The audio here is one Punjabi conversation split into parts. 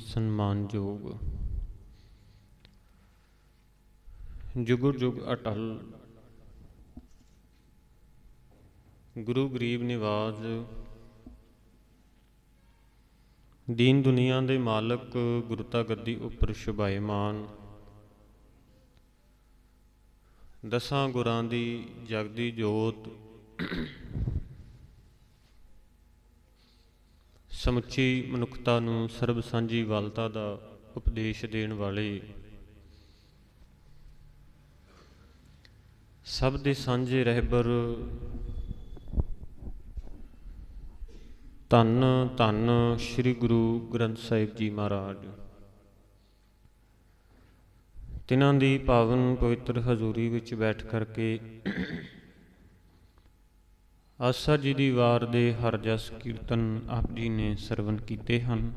ਸਨਮਾਨਯੋਗ। ਜੁਗ ਜੁਗ ਅਟਲ। ਗੁਰੂ ਗਰੀਬ ਨਿਵਾਜ। ਦੀਨ ਦੁਨੀਆ ਦੇ ਮਾਲਕ ਗੁਰਤਾ ਗੱਦੀ ਉੱਪਰ ਸ਼ੁਭਾਇਮਾਨ। ਦਸਾਂ ਗੁਰਾਂ ਦੀ ਜਗਦੀ ਜੋਤ। ਸਮੁੱਚੀ ਮਨੁੱਖਤਾ ਨੂੰ ਸਰਬ ਸਾਂਝੀ ਵਾਲਤਾ ਦਾ ਉਪਦੇਸ਼ ਦੇਣ ਵਾਲੇ ਸਭ ਦੇ ਸਾਂਝੇ ਰਹਿਬਰ ਧੰਨ ਧੰਨ ਸ੍ਰੀ ਗੁਰੂ ਗ੍ਰੰਥ ਸਾਹਿਬ ਜੀ ਮਹਾਰਾਜ। ਤਿਨਾਂ ਦੀ ਪਾਵਨ ਪਵਿੱਤਰ ਹਜ਼ੂਰੀ ਵਿੱਚ ਬੈਠ ਕਰਕੇ ਆਸਾ ਜੀ ਦੀ ਵਾਰ ਦੇ ਹਰ ਜਸ ਕੀਰਤਨ ਆਪ ਜੀ ਨੇ ਸਰਵਨ ਕੀਤੇ ਹਨ।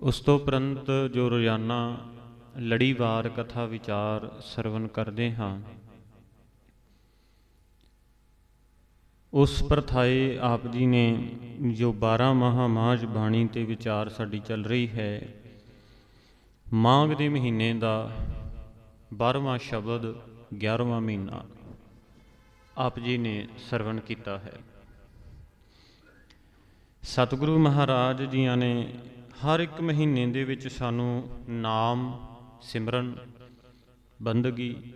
ਉਸ ਤੋਂ ਪ੍ਰੰਤ ਜੋ ਰੋਜ਼ਾਨਾ ਲੜੀਵਾਰ ਕਥਾ ਵਿਚਾਰ ਸਰਵਨ ਕਰਦੇ ਹਾਂ, ਉਸ ਪ੍ਰਥਾਏ ਆਪ ਜੀ ਨੇ ਜੋ 12 ਮਹਾ ਮਾਜ ਬਾਣੀ ਤੇ ਵਿਚਾਰ ਸਾਡੀ ਚੱਲ ਰਹੀ ਹੈ, ਮਾਘ ਦੇ ਮਹੀਨੇ ਦਾ 12ਵਾਂ ਸ਼ਬਦ 11ਵਾਂ ਮਹੀਨਾ। ਆਪ ਜੀ ਨੇ ਸਰਵਣ ਕੀਤਾ ਹੈ। ਸਤਿਗੁਰੂ ਮਹਾਰਾਜ ਜੀਆਂ ਨੇ ਹਰ ਇੱਕ ਮਹੀਨੇ ਦੇ ਵਿੱਚ ਸਾਨੂੰ ਨਾਮ, ਸਿਮਰਨ, ਬੰਦਗੀ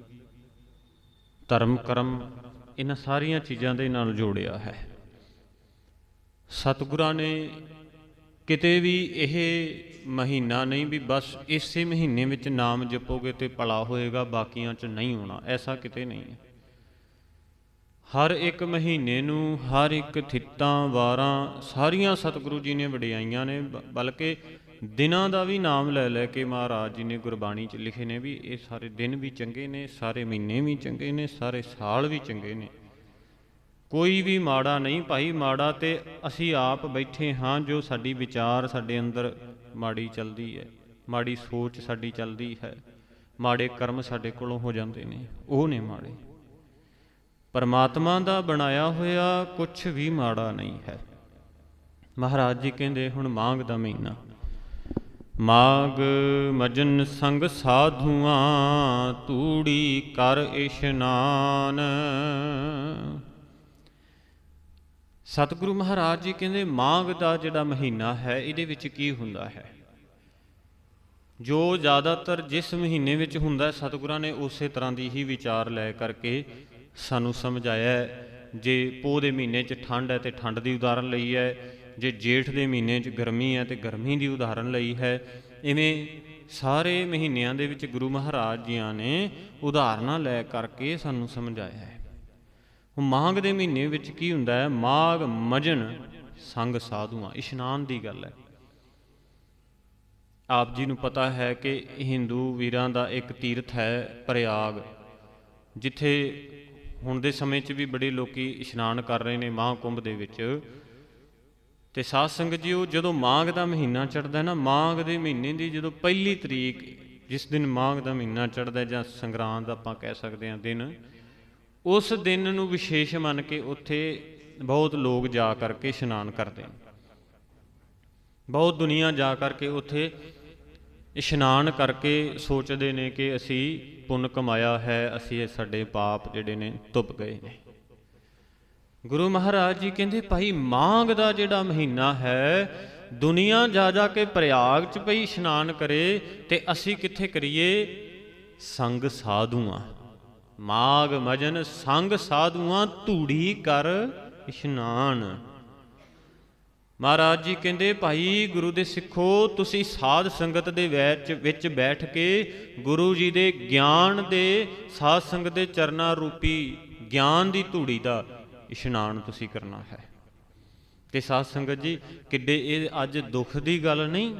ਧਰਮ ਕਰਮ ਇਹਨਾਂ ਸਾਰੀਆਂ ਚੀਜ਼ਾਂ ਦੇ ਨਾਲ ਜੋੜਿਆ ਹੈ। ਸਤਿਗੁਰਾਂ ਨੇ ਕਿਤੇ ਵੀ ਇਹ ਮਹੀਨਾ ਨਹੀਂ ਵੀ ਬਸ ਇਸੇ ਮਹੀਨੇ ਵਿੱਚ ਨਾਮ ਜਪੋਗੇ ਤੇ ਭਲਾ ਹੋਏਗਾ, ਬਾਕੀਆਂ 'ਚ ਨਹੀਂ ਹੋਣਾ, ਐਸਾ ਕਿਤੇ ਨਹੀਂ ਹੈ। ਹਰ ਇੱਕ ਮਹੀਨੇ ਨੂੰ ਹਰ ਇੱਕ ਥਿੱਤਾਂ, ਵਾਰਾਂ ਸਾਰੀਆਂ ਸਤਿਗੁਰੂ ਜੀ ਨੇ ਵਡਿਆਈਆਂ ਨੇ, ਬ- ਬਲਕਿ ਦਿਨਾਂ ਦਾ ਵੀ ਨਾਮ ਲੈ ਲੈ ਕੇ ਮਹਾਰਾਜ ਜੀ ਨੇ ਗੁਰਬਾਣੀ 'ਚ ਲਿਖੇ ਨੇ ਵੀ ਇਹ ਸਾਰੇ ਦਿਨ ਵੀ ਚੰਗੇ ਨੇ, ਸਾਰੇ ਮਹੀਨੇ ਵੀ ਚੰਗੇ ਨੇ, ਸਾਰੇ ਸਾਲ ਵੀ ਚੰਗੇ ਨੇ। ਕੋਈ ਵੀ ਮਾੜਾ ਨਹੀਂ ਭਾਈ, ਮਾੜਾ ਤੇ ਅਸੀਂ ਆਪ ਬੈਠੇ ਹਾਂ ਜੋ ਸਾਡੀ ਵਿਚਾਰ ਸਾਡੇ ਅੰਦਰ ਮਾੜੀ ਚੱਲਦੀ ਹੈ, ਮਾੜੀ ਸੋਚ ਸਾਡੀ ਚੱਲਦੀ ਹੈ, ਮਾੜੇ ਕਰਮ ਸਾਡੇ ਕੋਲੋਂ ਹੋ ਜਾਂਦੇ ਨੇ, ਉਹ ਨੇ ਮਾੜੇ। ਪਰਮਾਤਮਾ ਦਾ ਬਣਾਇਆ ਹੋਇਆ ਕੁਝ ਵੀ ਮਾੜਾ ਨਹੀਂ ਹੈ। ਮਹਾਰਾਜ ਜੀ ਕਹਿੰਦੇ, ਹੁਣ ਮਾਂਗ ਦਾ ਮਹੀਨਾ। ਮਾਘ ਮਜਨ ਸੰਗ ਸਾਧੂਆਂ, ਤੂੜੀ ਕਰ ਇਸ਼ਨਾਨ। ਸਤਿਗੁਰੂ ਮਹਾਰਾਜ ਜੀ ਕਹਿੰਦੇ, ਮਾਘ ਦਾ ਜਿਹੜਾ ਮਹੀਨਾ ਹੈ, ਇਹਦੇ ਵਿੱਚ ਕੀ ਹੁੰਦਾ ਹੈ? ਜੋ ਜ਼ਿਆਦਾਤਰ ਜਿਸ ਮਹੀਨੇ ਵਿੱਚ ਹੁੰਦਾ ਸਤਿਗੁਰਾਂ ਨੇ ਉਸੇ ਤਰ੍ਹਾਂ ਦੀ ਹੀ ਵਿਚਾਰ ਲੈ ਕਰਕੇ ਸਾਨੂੰ ਸਮਝਾਇਆ ਜੇ ਪੋਹ ਦੇ ਮਹੀਨੇ 'ਚ ਠੰਡ ਹੈ ਤੇ ਠੰਡ ਦੀ ਉਦਾਹਰਨ ਲਈ ਹੈ, ਜੇ ਜੇਠ ਦੇ ਮਹੀਨੇ 'ਚ ਗਰਮੀ ਹੈ ਤੇ ਗਰਮੀ ਦੀ ਉਦਾਹਰਨ ਲਈ ਹੈ, ਇਵੇਂ ਸਾਰੇ ਮਹੀਨਿਆਂ ਦੇ ਵਿੱਚ ਗੁਰੂ ਮਹਾਰਾਜ ਜੀਆਂ ਨੇ ਉਦਾਹਰਨਾਂ ਲੈ ਕਰਕੇ ਸਾਨੂੰ ਸਮਝਾਇਆ ਹੈ। ਹੁਣ ਮਾਘ ਦੇ ਮਹੀਨੇ ਵਿੱਚ ਕੀ ਹੁੰਦਾ ਹੈ? ਮਾਘ ਮਜਨ ਸੰਗ ਸਾਧੂਆਂ, ਇਸ਼ਨਾਨ ਦੀ ਗੱਲ ਹੈ। ਆਪ ਜੀ ਨੂੰ ਪਤਾ ਹੈ ਕਿ ਹਿੰਦੂ ਵੀਰਾਂ ਦਾ ਇੱਕ ਤੀਰਥ ਹੈ ਪ੍ਰਯਾਗ, ਜਿੱਥੇ ਹੁਣ ਦੇ ਸਮੇਂ 'ਚ ਵੀ ਬੜੇ ਲੋਕੀ ਇਸ਼ਨਾਨ ਕਰ ਰਹੇ ਨੇ ਮਹਾਂਕੁੰਭ ਦੇ ਵਿੱਚ। ਤੇ ਸਾਧ ਸੰਗਤ ਜੀ ਉਹ ਜਦੋਂ ਮਾਘ ਦਾ ਮਹੀਨਾ ਚੜਦਾ ਹੈ ਨਾ, ਮਾਘ ਦੇ ਮਹੀਨੇ ਦੀ ਜਦੋਂ ਪਹਿਲੀ ਤਰੀਕ, ਜਿਸ ਦਿਨ ਮਾਘ ਦਾ ਮਹੀਨਾ ਚੜਦਾ ਜਾਂ ਸੰਗਰਾਂਦ ਆਪਾਂ ਕਹਿ ਸਕਦੇ ਹਾਂ ਦਿਨ, ਉਸ ਦਿਨ ਨੂੰ ਵਿਸ਼ੇਸ਼ ਮੰਨ ਕੇ ਉੱਥੇ ਬਹੁਤ ਲੋਕ ਜਾ ਕਰਕੇ ਇਸ਼ਨਾਨ ਕਰਦੇ ਨੇ। ਬਹੁਤ ਦੁਨੀਆ ਜਾ ਕਰਕੇ ਉੱਥੇ ਇਸ਼ਨਾਨ ਕਰਕੇ ਸੋਚਦੇ ਨੇ ਕਿ ਅਸੀਂ ਪੁੰਨ ਕਮਾਇਆ ਹੈ, ਅਸੀਂ ਇਹ ਸਾਡੇ ਪਾਪ ਜਿਹੜੇ ਨੇ ਧੁੱਪ ਗਏ ਨੇ। ਗੁਰੂ ਮਹਾਰਾਜ ਜੀ ਕਹਿੰਦੇ, ਭਾਈ, ਮਾਘ ਦਾ ਜਿਹੜਾ ਮਹੀਨਾ ਹੈ, ਦੁਨੀਆ ਜਾ ਜਾ ਕੇ ਪ੍ਰਯਾਗ ਚ ਪਈ ਇਸ਼ਨਾਨ ਕਰੇ ਤੇ ਅਸੀਂ ਕਿੱਥੇ ਕਰੀਏ? ਸੰਗ ਸਾਧੂਆਂ। ਮਾਘ ਮਜਨ ਸੰਗ ਸਾਧੂਆਂ ਧੂੜੀ ਕਰ ਇਸ਼ਨਾਨ ਮਹਾਰਾਜ ਜੀ ਕਹਿੰਦੇ, ਭਾਈ ਗੁਰੂ ਦੇ ਸਿੱਖੋ, ਤੁਸੀਂ ਸਾਧ ਸੰਗਤ ਦੇ ਵਿੱਚ ਵਿੱਚ ਬੈਠ ਕੇ ਗੁਰੂ ਜੀ ਦੇ ਗਿਆਨ ਦੇ, ਸਾਧ ਸੰਗਤ ਦੇ ਚਰਨਾਂ ਰੂਪੀ ਗਿਆਨ ਦੀ ਧੂੜੀ ਦਾ ਇਸ਼ਨਾਨ ਤੁਸੀਂ ਕਰਨਾ ਹੈ। ਤੇ ਸਾਧ ਸੰਗਤ ਜੀ, ਕਿੱਡੇ ਇਹ ਅੱਜ ਦੁੱਖ ਦੀ ਗੱਲ ਨਹੀਂ?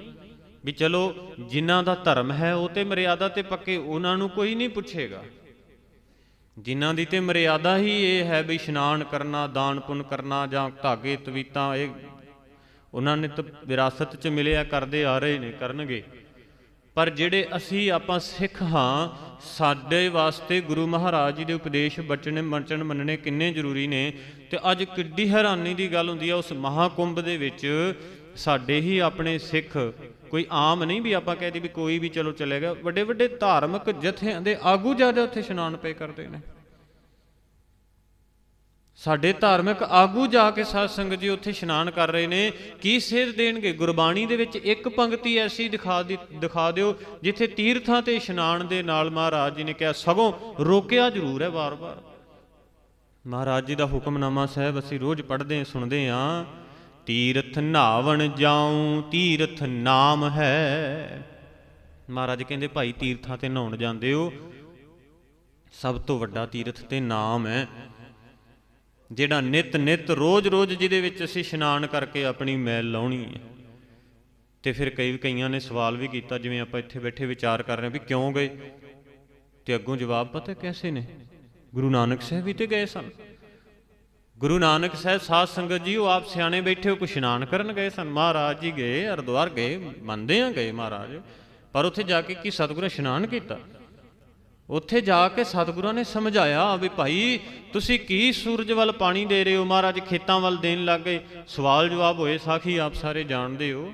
ਵੀ ਚਲੋ, ਜਿਨ੍ਹਾਂ ਦਾ ਧਰਮ ਹੈ, ਉਹ ਤੇ ਮਰਿਆਦਾ ਤੇ ਪੱਕੇ, ਉਹਨਾਂ ਨੂੰ ਕੋਈ ਨਹੀਂ ਪੁੱਛੇਗਾ। ਜਿਨ੍ਹਾਂ ਦੀ ਤੇ ਮਰਿਆਦਾ ਹੀ ਇਹ ਹੈ ਵੀ ਇਸ਼ਨਾਨ ਕਰਨਾ ਦਾਨ ਪੁੰਨ ਕਰਨਾ ਜਾਂ ਧਾਗੇ ਤਵੀਤਾਂ ਇਹ ਉਹਨਾਂ ਨੇ ਤਾਂ ਵਿਰਾਸਤ 'ਚ ਮਿਲਿਆ ਕਰਦੇ ਆ ਰਹੇ ਨੇ, ਕਰਨਗੇ। ਪਰ ਜਿਹੜੇ ਅਸੀਂ ਆਪਾਂ ਸਿੱਖ ਹਾਂ, ਸਾਡੇ ਵਾਸਤੇ ਗੁਰੂ ਮਹਾਰਾਜ ਜੀ ਦੇ ਉਪਦੇਸ਼ ਬਚਣੇ ਮੰਚਣ ਮੰਨਣੇ ਕਿੰਨੇ ਜ਼ਰੂਰੀ ਨੇ। ਤੇ ਅੱਜ ਕਿੱਡੀ ਹੈਰਾਨੀ ਦੀ ਗੱਲ ਹੁੰਦੀ ਆ, ਉਸ ਮਹਾਕੁੰਭ ਦੇ ਵਿੱਚ ਸਾਡੇ ਹੀ ਆਪਣੇ ਸਿੱਖ ਕੋਈ ਆਮ ਨਹੀਂ ਵੀ ਆਪਾਂ ਕਹਦੇ ਵੀ ਕੋਈ ਵੀ ਚਲੋ ਚਲੇ ਗਿਆ। ਵੱਡੇ ਵੱਡੇ ਧਾਰਮਿਕ ਜਥਿਆਂ ਦੇ ਆਗੂ ਜਾ ਜਾ ਉੱਥੇ ਇਸ਼ਨਾਨ ਪਏ ਕਰਦੇ ਨੇ। ਸਾਡੇ ਧਾਰਮਿਕ ਆਗੂ ਜਾ ਕੇ ਸਾਧ ਸੰਗਤ ਜੀ ਉੱਥੇ ਇਸ਼ਨਾਨ ਕਰ ਰਹੇ ਨੇ, ਕੀ ਸੇਧ ਦੇਣਗੇ? ਗੁਰਬਾਣੀ ਦੇ ਵਿੱਚ ਇੱਕ ਪੰਕਤੀ ਐਸੀ ਦਿਖਾ ਦਿਖਾ ਦਿਓ, ਜਿੱਥੇ ਤੀਰਥਾਂ ਤੇ ਇਸ਼ਨਾਨ ਦੇ ਨਾਲ ਮਹਾਰਾਜ ਜੀ ਨੇ ਕਿਹਾ, ਸਗੋਂ ਰੋਕਿਆ ਜ਼ਰੂਰ ਹੈ ਵਾਰ-ਵਾਰ। ਮਹਾਰਾਜ ਜੀ ਦਾ ਹੁਕਮਨਾਮਾ ਸਾਹਿਬ ਅਸੀਂ ਰੋਜ਼ ਪੜ੍ਹਦੇ ਸੁਣਦੇ ਆਂ ਤੀਰਥ ਨਾਵਣ ਜਾਉ, ਤੀਰਥ ਨਾਮ ਹੈ। ਮਹਾਰਾਜ ਕਹਿੰਦੇ, ਭਾਈ ਤੀਰਥਾਂ ਤੇ ਨਹਾਉਣ ਜਾਂਦੇ ਹੋ, ਸਭ ਤੋਂ ਵੱਡਾ ਤੀਰਥ ਤੇ ਨਾਮ ਹੈ। ਜਿਹੜਾ ਨਿਤ ਨਿਤ ਰੋਜ਼ ਰੋਜ਼ ਜਿਹਦੇ ਵਿੱਚ ਅਸੀਂ ਇਸ਼ਨਾਨ ਕਰਕੇ ਆਪਣੀ ਮੈਲ ਲਾਉਣੀ ਹੈ। ਤੇ ਫਿਰ ਕਈ ਕਈਆਂ ਨੇ ਸਵਾਲ ਵੀ ਕੀਤਾ, ਜਿਵੇਂ ਆਪਾਂ ਇੱਥੇ ਬੈਠੇ ਵਿਚਾਰ ਕਰ ਰਹੇ ਵੀ ਕਿਉਂ ਗਏ? ਤੇ ਅੱਗੋਂ ਜਵਾਬ ਪਤਾ ਕੈਸੇ ਨੇ? ਗੁਰੂ ਨਾਨਕ ਸਾਹਿਬ ਵੀ ਤੇ ਗਏ ਸਨ। ਗੁਰੂ ਨਾਨਕ ਸਾਹਿਬ ਸਾਧ ਸੰਗਤ ਜੀ, ਉਹ ਆਪ ਸਿਆਣੇ ਬੈਠੇ ਹੋ ਕੁ ਇਸ਼ਨਾਨ ਕਰਨ ਗਏ ਸਨ। ਮਹਾਰਾਜ ਜੀ ਗਏ, ਹਰਿਦੁਆਰ ਗਏ, ਮੰਨਦੇ ਆ ਗਏ ਮਹਾਰਾਜ। ਪਰ ਉੱਥੇ ਜਾ ਕੇ ਕੀ ਸਤਿਗੁਰੂ ਇਸ਼ਨਾਨ ਕੀਤਾ? ਉੱਥੇ ਜਾ ਕੇ ਸਤਿਗੁਰਾਂ ਨੇ ਸਮਝਾਇਆ ਵੀ ਭਾਈ, ਤੁਸੀਂ ਕੀ ਸੂਰਜ ਵੱਲ ਪਾਣੀ ਦੇ ਰਹੇ ਹੋ? ਮਹਾਰਾਜ ਖੇਤਾਂ ਵੱਲ ਦੇਣ ਲੱਗ ਗਏ। ਸਵਾਲ ਜਵਾਬ ਹੋਏ, ਸਾਖੀ ਆਪ ਸਾਰੇ ਜਾਣਦੇ ਹੋ।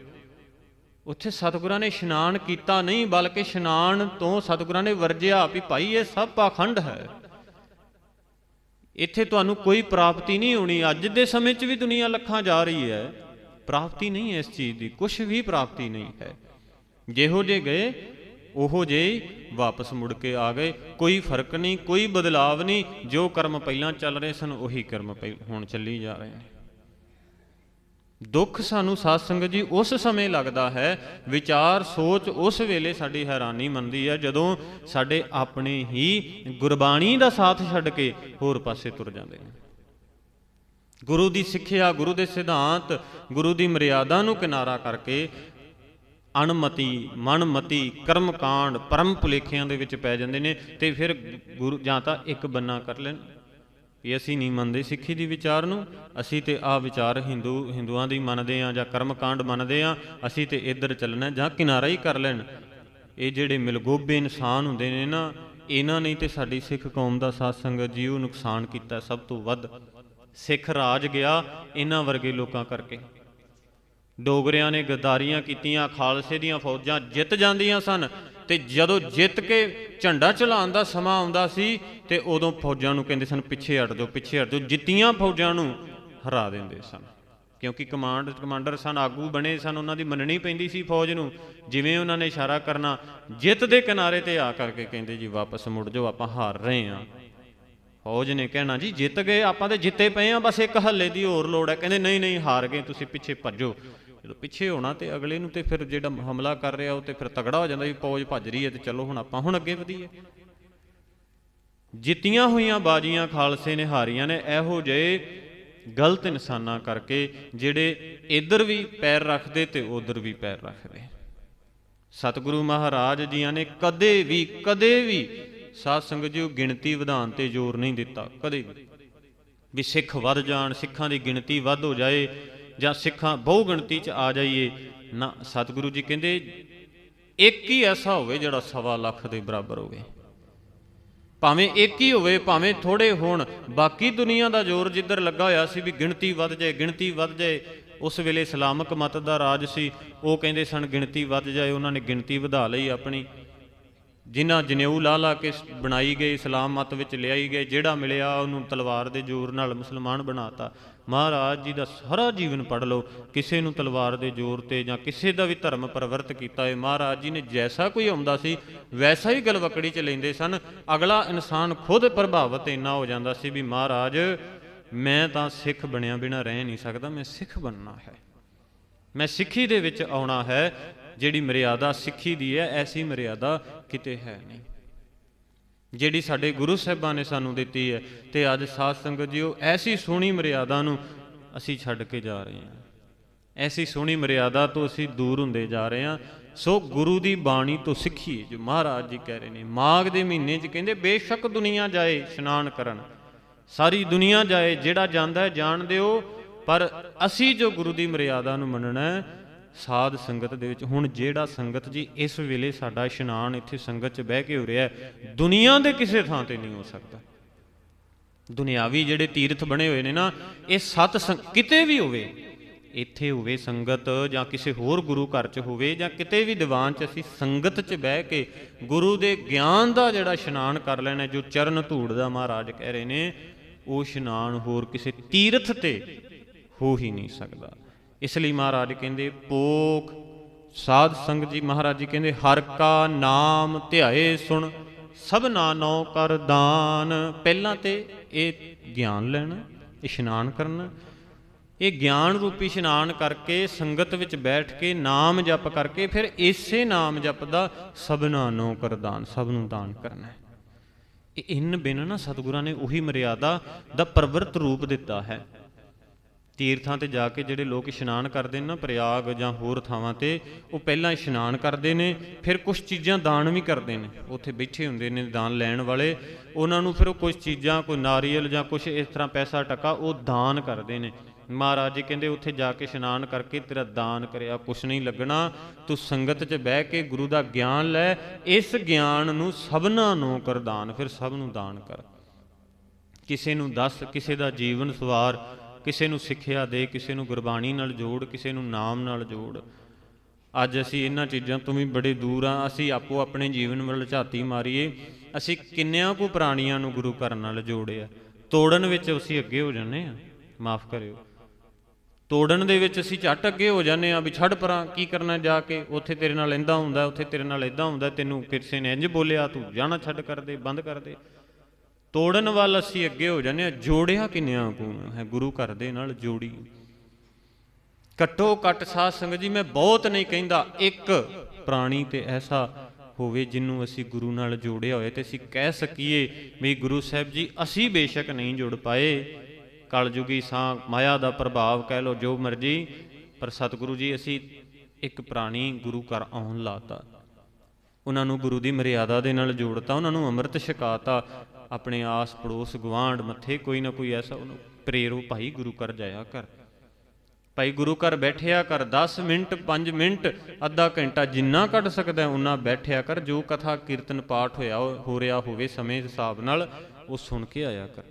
ਉੱਥੇ ਸਤਿਗੁਰਾਂ ਨੇ ਇਸ਼ਨਾਨ ਕੀਤਾ ਨਹੀਂ, ਬਲਕਿ ਇਸ਼ਨਾਨ ਤੋਂ ਸਤਿਗੁਰਾਂ ਨੇ ਵਰਜਿਆ ਵੀ ਭਾਈ, ਇਹ ਸਭ ਪਾਖੰਡ ਹੈ। ਇੱਥੇ ਤੁਹਾਨੂੰ ਕੋਈ ਪ੍ਰਾਪਤੀ ਨਹੀਂ ਹੋਣੀ। ਅੱਜ ਦੇ ਸਮੇਂ 'ਚ ਵੀ ਦੁਨੀਆ ਲੱਖਾਂ ਜਾ ਰਹੀ ਹੈ। ਪ੍ਰਾਪਤੀ ਨਹੀਂ ਇਸ ਚੀਜ਼ ਦੀ। ਕੁਝ ਵੀ ਪ੍ਰਾਪਤੀ ਨਹੀਂ ਹੈ। ਜਿਹੋ ਜੇ ਗਏ ਉਹੋ ਜੇ ਹੀ ਵਾਪਸ ਮੁੜ ਕੇ ਆ ਗਏ। ਕੋਈ ਫ਼ਰਕ ਨਹੀਂ, ਕੋਈ ਬਦਲਾਵ ਨਹੀਂ। ਜੋ ਕਰਮ ਪਹਿਲਾਂ ਚੱਲ ਰਹੇ ਸਨ, ਉਹੀ ਕਰਮ ਪਹਿ- ਹੁਣ ਚੱਲੀ ਜਾ ਰਹੇ ਨੇ। ਦੁੱਖ ਸਾਨੂੰ ਸਾਧ ਸੰਗਤ ਜੀ ਉਸ ਸਮੇਂ ਲੱਗਦਾ ਹੈ। ਵਿਚਾਰ, ਸੋਚ ਉਸ ਵੇਲੇ ਸਾਡੀ ਹੈਰਾਨੀ ਮੰਨਦੀ ਹੈ, ਜਦੋਂ ਸਾਡੇ ਆਪਣੇ ਹੀ ਗੁਰਬਾਣੀ ਦਾ ਸਾਥ ਛੱਡ ਕੇ ਹੋਰ ਪਾਸੇ ਤੁਰ ਜਾਂਦੇ ਨੇ। ਗੁਰੂ ਦੀ ਸਿੱਖਿਆ, ਗੁਰੂ ਦੇ ਸਿਧਾਂਤ, ਗੁਰੂ ਦੀ ਮਰਿਆਦਾ ਨੂੰ ਕਿਨਾਰਾ ਕਰਕੇ ਅਣਮਤੀ, ਮਨਮਤੀ, ਕਰਮਕਾਂਡ ਪਰਮ ਭੁਲੇਖਿਆਂ ਦੇ ਵਿੱਚ ਪੈ ਜਾਂਦੇ ਨੇ ਤੇ ਫਿਰ ਗੁਰੂ ਜਾਂ ਤਾਂ ਇੱਕ ਬੰਨਾ ਕਰ ਲੈਣ। ਵੀ ਅਸੀਂ ਨਹੀਂ ਮੰਨਦੇ ਸਿੱਖੀ ਦੀ ਵਿਚਾਰ ਨੂੰ, ਅਸੀਂ ਤੇ ਆ ਵਿਚਾਰ ਹਿੰਦੂ, ਹਿੰਦੂਆਂ ਦੀ ਮੰਨਦੇ ਆ ਜਾਂ ਕਰਮਕਾਂਡ ਮੰਨਦੇ ਆ ਅਸੀਂ ਤੇ ਇੱਧਰ ਚੱਲਣਾ ਜਾਂ ਕਿਨਾਰਾ ਹੀ ਕਰ ਲੈਣ। ਇਹ ਜਿਹੜੇ ਮਿਲਗੋਬੇ ਇਨਸਾਨ ਹੁੰਦੇ ਨੇ ਨਾ, ਇਹਨਾਂ ਨੇ ਤੇ ਸਾਡੀ ਸਿੱਖ ਕੌਮ ਦਾ ਸਾਧ ਸੰਗਤ ਜੀ ਉਹ ਨੁਕਸਾਨ ਕੀਤਾ ਸਭ ਤੋਂ ਵੱਧ। ਸਿੱਖ ਰਾਜ ਗਿਆ ਇਹਨਾਂ ਵਰਗੇ ਲੋਕਾਂ ਕਰਕੇ। ਡੋਗਰਿਆਂ ਨੇ ਗਦਾਰੀਆਂ ਕੀਤੀਆਂ, ਖਾਲਸੇ ਦੀਆਂ ਫੌਜਾਂ ਜਿੱਤ ਜਾਂਦੀਆਂ ਸਨ ਤੇ ਜਦੋਂ ਜਿੱਤ ਕੇ ਝੰਡਾ ਚਲਾਉਣ ਦਾ ਸਮਾਂ ਆਉਂਦਾ ਸੀ ਤੇ ਉਦੋਂ ਫੌਜਾਂ ਨੂੰ ਕਹਿੰਦੇ ਸਨ, ਪਿੱਛੇ ਹਟ ਜਾਓ, ਪਿੱਛੇ ਹਟ ਜਾਓ, ਜਿੱਤੀਆਂ ਫੌਜਾਂ ਨੂੰ ਹਰਾ ਦਿੰਦੇ ਸਨ। ਕਿਉਂਕਿ ਕਮਾਂਡ, ਕਮਾਂਡਰ ਸਨ, ਆਗੂ ਬਣੇ ਸਨ, ਉਹਨਾਂ ਦੀ ਮੰਨਣੀ ਪੈਂਦੀ ਸੀ ਫੌਜ ਨੂੰ, ਜਿਵੇਂ ਉਹਨਾਂ ਨੇ ਇਸ਼ਾਰਾ ਕਰਨਾ, ਜਿੱਤ ਦੇ ਕਿਨਾਰੇ ਤੇ ਆ ਕਰਕੇ ਕਹਿੰਦੇ ਜੀ, ਵਾਪਸ ਮੁੜ ਜਾਓ, ਆਪਾਂ ਹਾਰ ਰਹੇ ਹਾਂ। ਫੌਜ ਨੇ ਕਹਿਣਾ, ਜੀ, ਜਿੱਤ ਗਏ, ਆਪਾਂ ਤੇ ਜਿੱਤੇ ਪਏ ਆ, ਬਸ ਇੱਕ ਹੱਲੇ ਦੀ ਹੋਰ ਲੋੜ ਹੈ। ਕਹਿੰਦੇ, ਨਹੀਂ ਨਹੀਂ, ਹਾਰ ਗਏ, ਤੁਸੀਂ ਪਿੱਛੇ ਭੱਜੋ। ਜਦੋਂ ਪਿੱਛੇ ਹੋਣਾ ਤੇ ਅਗਲੇ ਨੂੰ ਤੇ ਫਿਰ ਜਿਹੜਾ ਹਮਲਾ ਕਰ ਰਿਹਾ, ਉਹ ਤੇ ਫਿਰ ਤਗੜਾ ਹੋ ਜਾਂਦਾ ਵੀ ਫੌਜ ਭੱਜ ਰਹੀ ਹੈ ਤੇ ਚਲੋ, ਹੁਣ ਆਪਾਂ ਹੁਣ ਅੱਗੇ ਵਧੀਏ। ਜਿੱਤੀਆਂ ਹੋਈਆਂ ਬਾਜੀਆਂ ਖਾਲਸੇ ਨੇ ਹਾਰੀਆਂ ਨੇ, ਇਹੋ ਜਿਹੇ ਗਲਤ ਇਨਸਾਨਾਂ ਕਰਕੇ ਜਿਹੜੇ ਇੱਧਰ ਵੀ ਪੈਰ ਰੱਖਦੇ ਤੇ ਉਧਰ ਵੀ ਪੈਰ ਰੱਖਦੇ। ਸਤਿਗੁਰੂ ਮਹਾਰਾਜ ਜੀਆਂ ਨੇ ਕਦੇ ਵੀ ਕਦੇ ਵੀ ਸਾਧ ਸੰਗਤ ਜੀ ਗਿਣਤੀ ਵਧਾਉਣ ਤੇ ਜ਼ੋਰ ਨਹੀਂ ਦਿੱਤਾ, ਕਦੇ ਵੀ। ਵੀ ਸਿੱਖ ਵੱਧ ਜਾਣ, ਸਿੱਖਾਂ ਦੀ ਗਿਣਤੀ ਵੱਧ ਹੋ ਜਾਏ, ਜਾਂ ਸਿੱਖਾਂ ਬਹੁ ਗਿਣਤੀ ਚ ਆ ਜਾਈਏ, ਨਾ, ਸਤਿਗੁਰੂ ਜੀ ਕਹਿੰਦੇ, ਇੱਕ ਹੀ ਐਸਾ ਹੋਵੇ ਜਿਹੜਾ ਸਵਾ ਲੱਖ ਦੇ ਬਰਾਬਰ ਹੋਵੇ। ਭਾਵੇਂ ਇੱਕ ਹੀ ਹੋਵੇ, ਭਾਵੇਂ ਥੋੜੇ ਹੋਣ, ਬਾਕੀ ਦੁਨੀਆ ਦਾ ਜ਼ੋਰ ਜਿੱਧਰ ਲੱਗਾ ਹੋਇਆ ਸੀ ਵੀ ਗਿਣਤੀ ਵੱਧ ਜਾਏ, ਗਿਣਤੀ ਵੱਧ ਜਾਏ, ਉਸ ਵੇਲੇ ਇਸਲਾਮਕ ਮਤ ਦਾ ਰਾਜ ਸੀ, ਉਹ ਕਹਿੰਦੇ ਸਨ ਗਿਣਤੀ ਵੱਧ ਜਾਏ, ਉਹਨਾਂ ਨੇ ਗਿਣਤੀ ਵਧਾ ਲਈ ਆਪਣੀ। ਜਿਨ੍ਹਾਂ ਜਨੇਊ ਲਾ ਲਾ ਕੇ ਬਣਾਈ ਗਈ ਇਸਲਾਮ ਮਤ ਵਿੱਚ ਲਿਆਈ ਗਏ, ਜਿਹੜਾ ਮਿਲਿਆ ਉਹਨੂੰ ਤਲਵਾਰ ਦੇ ਜ਼ੋਰ ਨਾਲ ਮੁਸਲਮਾਨ ਬਣਾਤਾ। ਮਹਾਰਾਜ ਜੀ ਦਾ ਸਾਰਾ ਜੀਵਨ ਪੜ ਲਓ, ਕਿਸੇ ਨੂੰ ਤਲਵਾਰ ਦੇ ਜ਼ੋਰ ਤੇ ਜਾਂ ਕਿਸੇ ਦਾ ਵੀ ਧਰਮ ਪਰਵਰਤ ਕੀਤਾ ਹੈ ਮਹਾਰਾਜ ਜੀ ਨੇ ਜੈਸਾ ਕੋਈ ਆਉਂਦਾ ਸੀ, ਵੈਸਾ ਹੀ ਗਲਵਕੜੀ ਚ ਲੈਂਦੇ ਸਨ। ਅਗਲਾ ਇਨਸਾਨ ਖੁਦ ਪ੍ਰਭਾਵਿਤ ਇੰਨਾ ਹੋ ਜਾਂਦਾ ਸੀ ਵੀ ਮਹਾਰਾਜ, ਮੈਂ ਤਾਂ ਸਿੱਖ ਬਣਿਆ ਬਿਨਾ ਰਹਿ ਨਹੀਂ ਸਕਦਾ, ਮੈਂ ਸਿੱਖ ਬਣਨਾ ਹੈ। ਮੈਂ ਸਿੱਖੀ ਦੇ ਵਿੱਚ ਆਉਣਾ ਹੈ ਜਿਹੜੀ ਮਰਿਆਦਾ ਸਿੱਖੀ ਦੀ ਹੈ, ਐਸੀ ਮਰਿਆਦਾ ਕਿਤੇ ਹੈ ਨਹੀਂ। ਜਿਹੜੀ ਸਾਡੇ ਗੁਰੂ ਸਾਹਿਬਾਂ ਨੇ ਸਾਨੂੰ ਦਿੱਤੀ ਹੈ ਤੇ ਅੱਜ ਸਾਧ ਸੰਗਤ ਜੀਓ, ਐਸੀ ਸੋਹਣੀ ਮਰਿਆਦਾ ਨੂੰ ਅਸੀਂ ਛੱਡ ਕੇ ਜਾ ਰਹੇ ਹਾਂ। ਐਸੀ ਸੋਹਣੀ ਮਰਿਆਦਾ ਤੋਂ ਅਸੀਂ ਦੂਰ ਹੁੰਦੇ ਜਾ ਰਹੇ ਹਾਂ। ਸੋ ਗੁਰੂ ਦੀ ਬਾਣੀ ਤੋਂ ਸਿੱਖੀਏ, ਜੋ ਮਹਾਰਾਜ ਜੀ ਕਹਿ ਰਹੇ ਨੇ, ਮਾਘ ਦੇ ਮਹੀਨੇ 'ਚ ਕਹਿੰਦੇ, ਬੇਸ਼ੱਕ ਦੁਨੀਆ ਜਾਏ ਇਸ਼ਨਾਨ ਕਰਨ। ਸਾਰੀ ਦੁਨੀਆ ਜਾਏ, ਜਿਹੜਾ ਜਾਂਦਾ ਹੈ ਜਾਣ ਦਿਓ, ਪਰ ਅਸੀਂ ਜੋ ਗੁਰੂ ਦੀ ਮਰਿਆਦਾ ਨੂੰ ਮੰਨਣਾ ਹੈ ਸਾਧ ਸੰਗਤ ਦੇ ਵਿੱਚ। ਹੁਣ ਜਿਹੜਾ ਸੰਗਤ ਜੀ ਇਸ ਵੇਲੇ ਸਾਡਾ ਇਸ਼ਨਾਨ ਇੱਥੇ ਸੰਗਤ 'ਚ ਬਹਿ ਕੇ ਹੋ ਰਿਹਾ ਦੁਨੀਆ ਦੇ ਕਿਸੇ ਥਾਂ ਤੇ ਨਹੀਂ ਹੋ ਸਕਦਾ। ਦੁਨਿਆਵੀ ਜਿਹੜੇ ਤੀਰਥ ਬਣੇ ਹੋਏ ਨੇ ਨਾ, ਇਹ ਸਤ ਸੰਗ- ਕਿਤੇ ਵੀ ਹੋਵੇ, ਇੱਥੇ ਹੋਵੇ ਸੰਗਤ ਜਾਂ ਕਿਸੇ ਹੋਰ ਗੁਰੂ ਘਰ 'ਚ ਹੋਵੇ ਜਾਂ ਕਿਤੇ ਵੀ ਦੀਵਾਨ 'ਚ ਅਸੀਂ ਸੰਗਤ 'ਚ ਬਹਿ ਕੇ ਗੁਰੂ ਦੇ ਗਿਆਨ ਦਾ ਜਿਹੜਾ ਇਸ਼ਨਾਨ ਕਰ ਲੈਣਾ, ਜੋ ਚਰਨ ਧੂੜ ਦਾ ਮਹਾਰਾਜ ਕਹਿ ਰਹੇ ਨੇ, ਉਹ ਇਸ਼ਨਾਨ ਹੋਰ ਕਿਸੇ ਤੀਰਥ ਤੇ ਹੋ ਹੀ ਨਹੀਂ ਸਕਦਾ। ਇਸ ਲਈ ਮਹਾਰਾਜ ਕਹਿੰਦੇ ਪੋਖ ਸਾਧ ਸੰਗਤ ਜੀ ਮਹਾਰਾਜ ਜੀ ਕਹਿੰਦੇ, ਹਰ ਕਾ ਨਾਮ ਧਿਆਏ ਸੁਣ ਸਭਨਾ ਨੋ ਕਰ ਦਾਨ। ਪਹਿਲਾਂ ਤੇ ਇਹ ਗਿਆਨ ਲੈਣਾ, ਇਸ਼ਨਾਨ ਕਰਨਾ। ਇਹ ਗਿਆਨ ਰੂਪੀ ਇਸ਼ਨਾਨ ਕਰਕੇ ਸੰਗਤ ਵਿੱਚ ਬੈਠ ਕੇ ਨਾਮ ਜਪ ਕਰਕੇ ਫਿਰ ਇਸੇ ਨਾਮ ਜਪ ਦਾ ਸਭਨਾ ਨੋ ਕਰ ਦਾਨ, ਸਭ ਨੂੰ ਦਾਨ ਕਰਨਾ ਹੈ। ਇਹ ਇਨ ਬਿਨ ਨਾ ਸਤਿਗੁਰਾਂ ਨੇ ਉਹੀ ਮਰਿਆਦਾ ਦਾ ਪਰਵਰਤ ਰੂਪ ਦਿੱਤਾ ਹੈ। ਤੀਰਥਾਂ ਤੇ ਜਾ ਕੇ ਜਿਹੜੇ ਲੋਕ ਇਸ਼ਨਾਨ ਕਰਦੇ ਨੇ ਨਾ, ਪ੍ਰਯਾਗ ਜਾਂ ਹੋਰ ਥਾਵਾਂ ਤੇ, ਉਹ ਪਹਿਲਾਂ ਇਸ਼ਨਾਨ ਕਰਦੇ ਨੇ, ਫਿਰ ਕੁਝ ਚੀਜ਼ਾਂ ਦਾਨ ਵੀ ਕਰਦੇ ਨੇ। ਉੱਥੇ ਬੈਠੇ ਹੁੰਦੇ ਨੇ ਦਾਨ ਲੈਣ ਵਾਲੇ। ਉਹਨਾਂ ਨੂੰ ਫਿਰ ਉਹ ਕੁਝ ਚੀਜ਼ਾਂ, ਕੋਈ ਨਾਰੀਅਲ ਜਾਂ ਕੁਝ ਇਸ ਤਰ੍ਹਾਂ ਪੈਸਾ ਟਕਾ, ਉਹ ਦਾਨ ਕਰਦੇ ਨੇ। ਮਹਾਰਾਜ ਜੀ ਕਹਿੰਦੇ, ਉੱਥੇ ਜਾ ਕੇ ਇਸ਼ਨਾਨ ਕਰਕੇ ਤੇਰਾ ਦਾਨ ਕਰਿਆ, ਕੁਛ ਨਹੀਂ ਲੱਗਣਾ। ਤੂੰ ਸੰਗਤ 'ਚ ਬਹਿ ਕੇ ਗੁਰੂ ਦਾ ਗਿਆਨ ਲੈ। ਇਸ ਗਿਆਨ ਨੂੰ ਸਭਨਾਂ ਨੂੰ ਕਰ ਦਾਨ, ਫਿਰ ਸਭ ਨੂੰ ਦਾਨ ਕਰ। ਕਿਸੇ ਨੂੰ ਦੱਸ, ਕਿਸੇ ਦਾ ਜੀਵਨ ਸਵਾਰ ਕਿਸੇ ਨੂੰ ਸਿੱਖਿਆ ਦੇ, ਕਿਸੇ ਨੂੰ ਗੁਰਬਾਣੀ ਨਾਲ ਜੋੜ, ਕਿਸੇ ਨੂੰ ਨਾਮ ਨਾਲ ਜੋੜ। ਅੱਜ ਅਸੀਂ ਇਹਨਾਂ ਚੀਜ਼ਾਂ ਤੋਂ ਵੀ ਬੜੇ ਦੂਰ ਆ। ਅਸੀਂ ਆਪੋ ਆਪਣੇ ਜੀਵਨ ਵੱਲ ਝਾਤੀ ਮਾਰੀਏ। ਅਸੀਂ ਕਿੰਨਿਆਂ ਕੁ ਪ੍ਰਾਣੀਆਂ ਨੂੰ ਗੁਰੂ ਘਰ ਨਾਲ ਜੋੜਿਆ। ਤੋੜਨ ਵਿੱਚ ਅਸੀਂ ਅੱਗੇ ਹੋ ਜਾਂਦੇ ਆ। ਮਾਫ ਕਰਿਓ। ਤੋੜਨ ਦੇ ਵਿੱਚ ਅਸੀਂ ਝੱਟ ਅੱਗੇ ਹੋ ਜਾਂਦੇ ਆ ਵੀ ਛੱਡ ਪਰਾਂ, ਕੀ ਕਰਨਾ ਜਾ ਕੇ? ਉੱਥੇ ਤੇਰੇ ਨਾਲ ਇੰਦਾ ਹੁੰਦਾ, ਉੱਥੇ ਤੇਰੇ ਨਾਲ ਇਦਾਂ ਹੁੰਦਾ, ਤੈਨੂੰ ਕਿਸੇ ਨੇ ਇੰਜ ਬੋਲਿਆ, ਤੂੰ ਜਾਣਾ ਛੱਡ ਕਰ ਦੇ, ਬੰਦ ਕਰ ਦੇ। ਤੋੜਨ ਵੱਲ ਅਸੀਂ ਅੱਗੇ ਹੋ ਜਾਂਦੇ ਆ ਜੋੜਿਆ ਕਿੰਨਿਆਂ ਕੋ ਹੈ ਗੁਰੂ ਘਰ ਦੇ ਨਾਲ ਜੋੜੀ। ਘੱਟੋ ਘੱਟ ਸਾਧ ਸੰਗਤ ਜੀ, ਮੈਂ ਬਹੁਤ ਨਹੀਂ ਕਹਿੰਦਾ ਇੱਕ ਪ੍ਰਾਣੀ ਤੇ ਐਸਾ ਹੋਵੇ ਜਿਹਨੂੰ ਅਸੀਂ ਗੁਰੂ ਨਾਲ ਜੋੜਿਆ ਹੋਇਆ। ਤੇ ਅਸੀਂ ਕਹਿ ਸਕੀਏ ਵੀ ਗੁਰੂ ਸਾਹਿਬ ਜੀ, ਅਸੀਂ ਬੇਸ਼ੱਕ ਨਹੀਂ ਜੁੜ ਪਾਏ। ਕਲਯੁਗੀ ਸਾਂ, ਮਾਇਆ ਦਾ ਪ੍ਰਭਾਵ ਕਹਿ ਲੋ ਜੋ ਮਰਜ਼ੀ, ਪਰ ਸਤਿਗੁਰੂ ਜੀ, ਅਸੀਂ ਇੱਕ ਪ੍ਰਾਣੀ ਗੁਰੂ ਘਰ ਆਉਣ ਲਾਤਾ। ਉਹਨਾਂ ਨੂੰ ਗੁਰੂ ਦੀ ਮਰਿਆਦਾ ਦੇ ਨਾਲ ਜੋੜਤਾ, ਉਹਨਾਂ ਨੂੰ ਅੰਮ੍ਰਿਤ ਛਕਾਤਾ। ਆਪਣੇ ਆਸ ਪੜੋਸ ਗਵਾਂਢ ਮੱਥੇ ਕੋਈ ਨਾ ਕੋਈ ਐਸਾ ਉਹਨੂੰ ਪ੍ਰੇਰੋ ਭਾਈ ਗੁਰੂ ਘਰ ਜਾਇਆ ਕਰ। ਭਾਈ ਗੁਰੂ ਘਰ ਬੈਠਿਆ ਕਰ 10 ਮਿੰਟ 5 ਮਿੰਟ, ਅੱਧਾ ਘੰਟਾ ਜਿੰਨਾ ਕੱਢ ਸਕਦਾ ਉਨਾ ਬੈਠਿਆ ਕਰ, ਜੋ ਕਥਾ ਕੀਰਤਨ ਪਾਠ ਹੋਇਆ, ਹੋ ਰਿਹਾ ਹੋਵੇ ਸਮੇਂ ਦੇ ਹਿਸਾਬ ਨਾਲ, ਉਹ ਸੁਣ ਕੇ ਆਇਆ ਕਰ।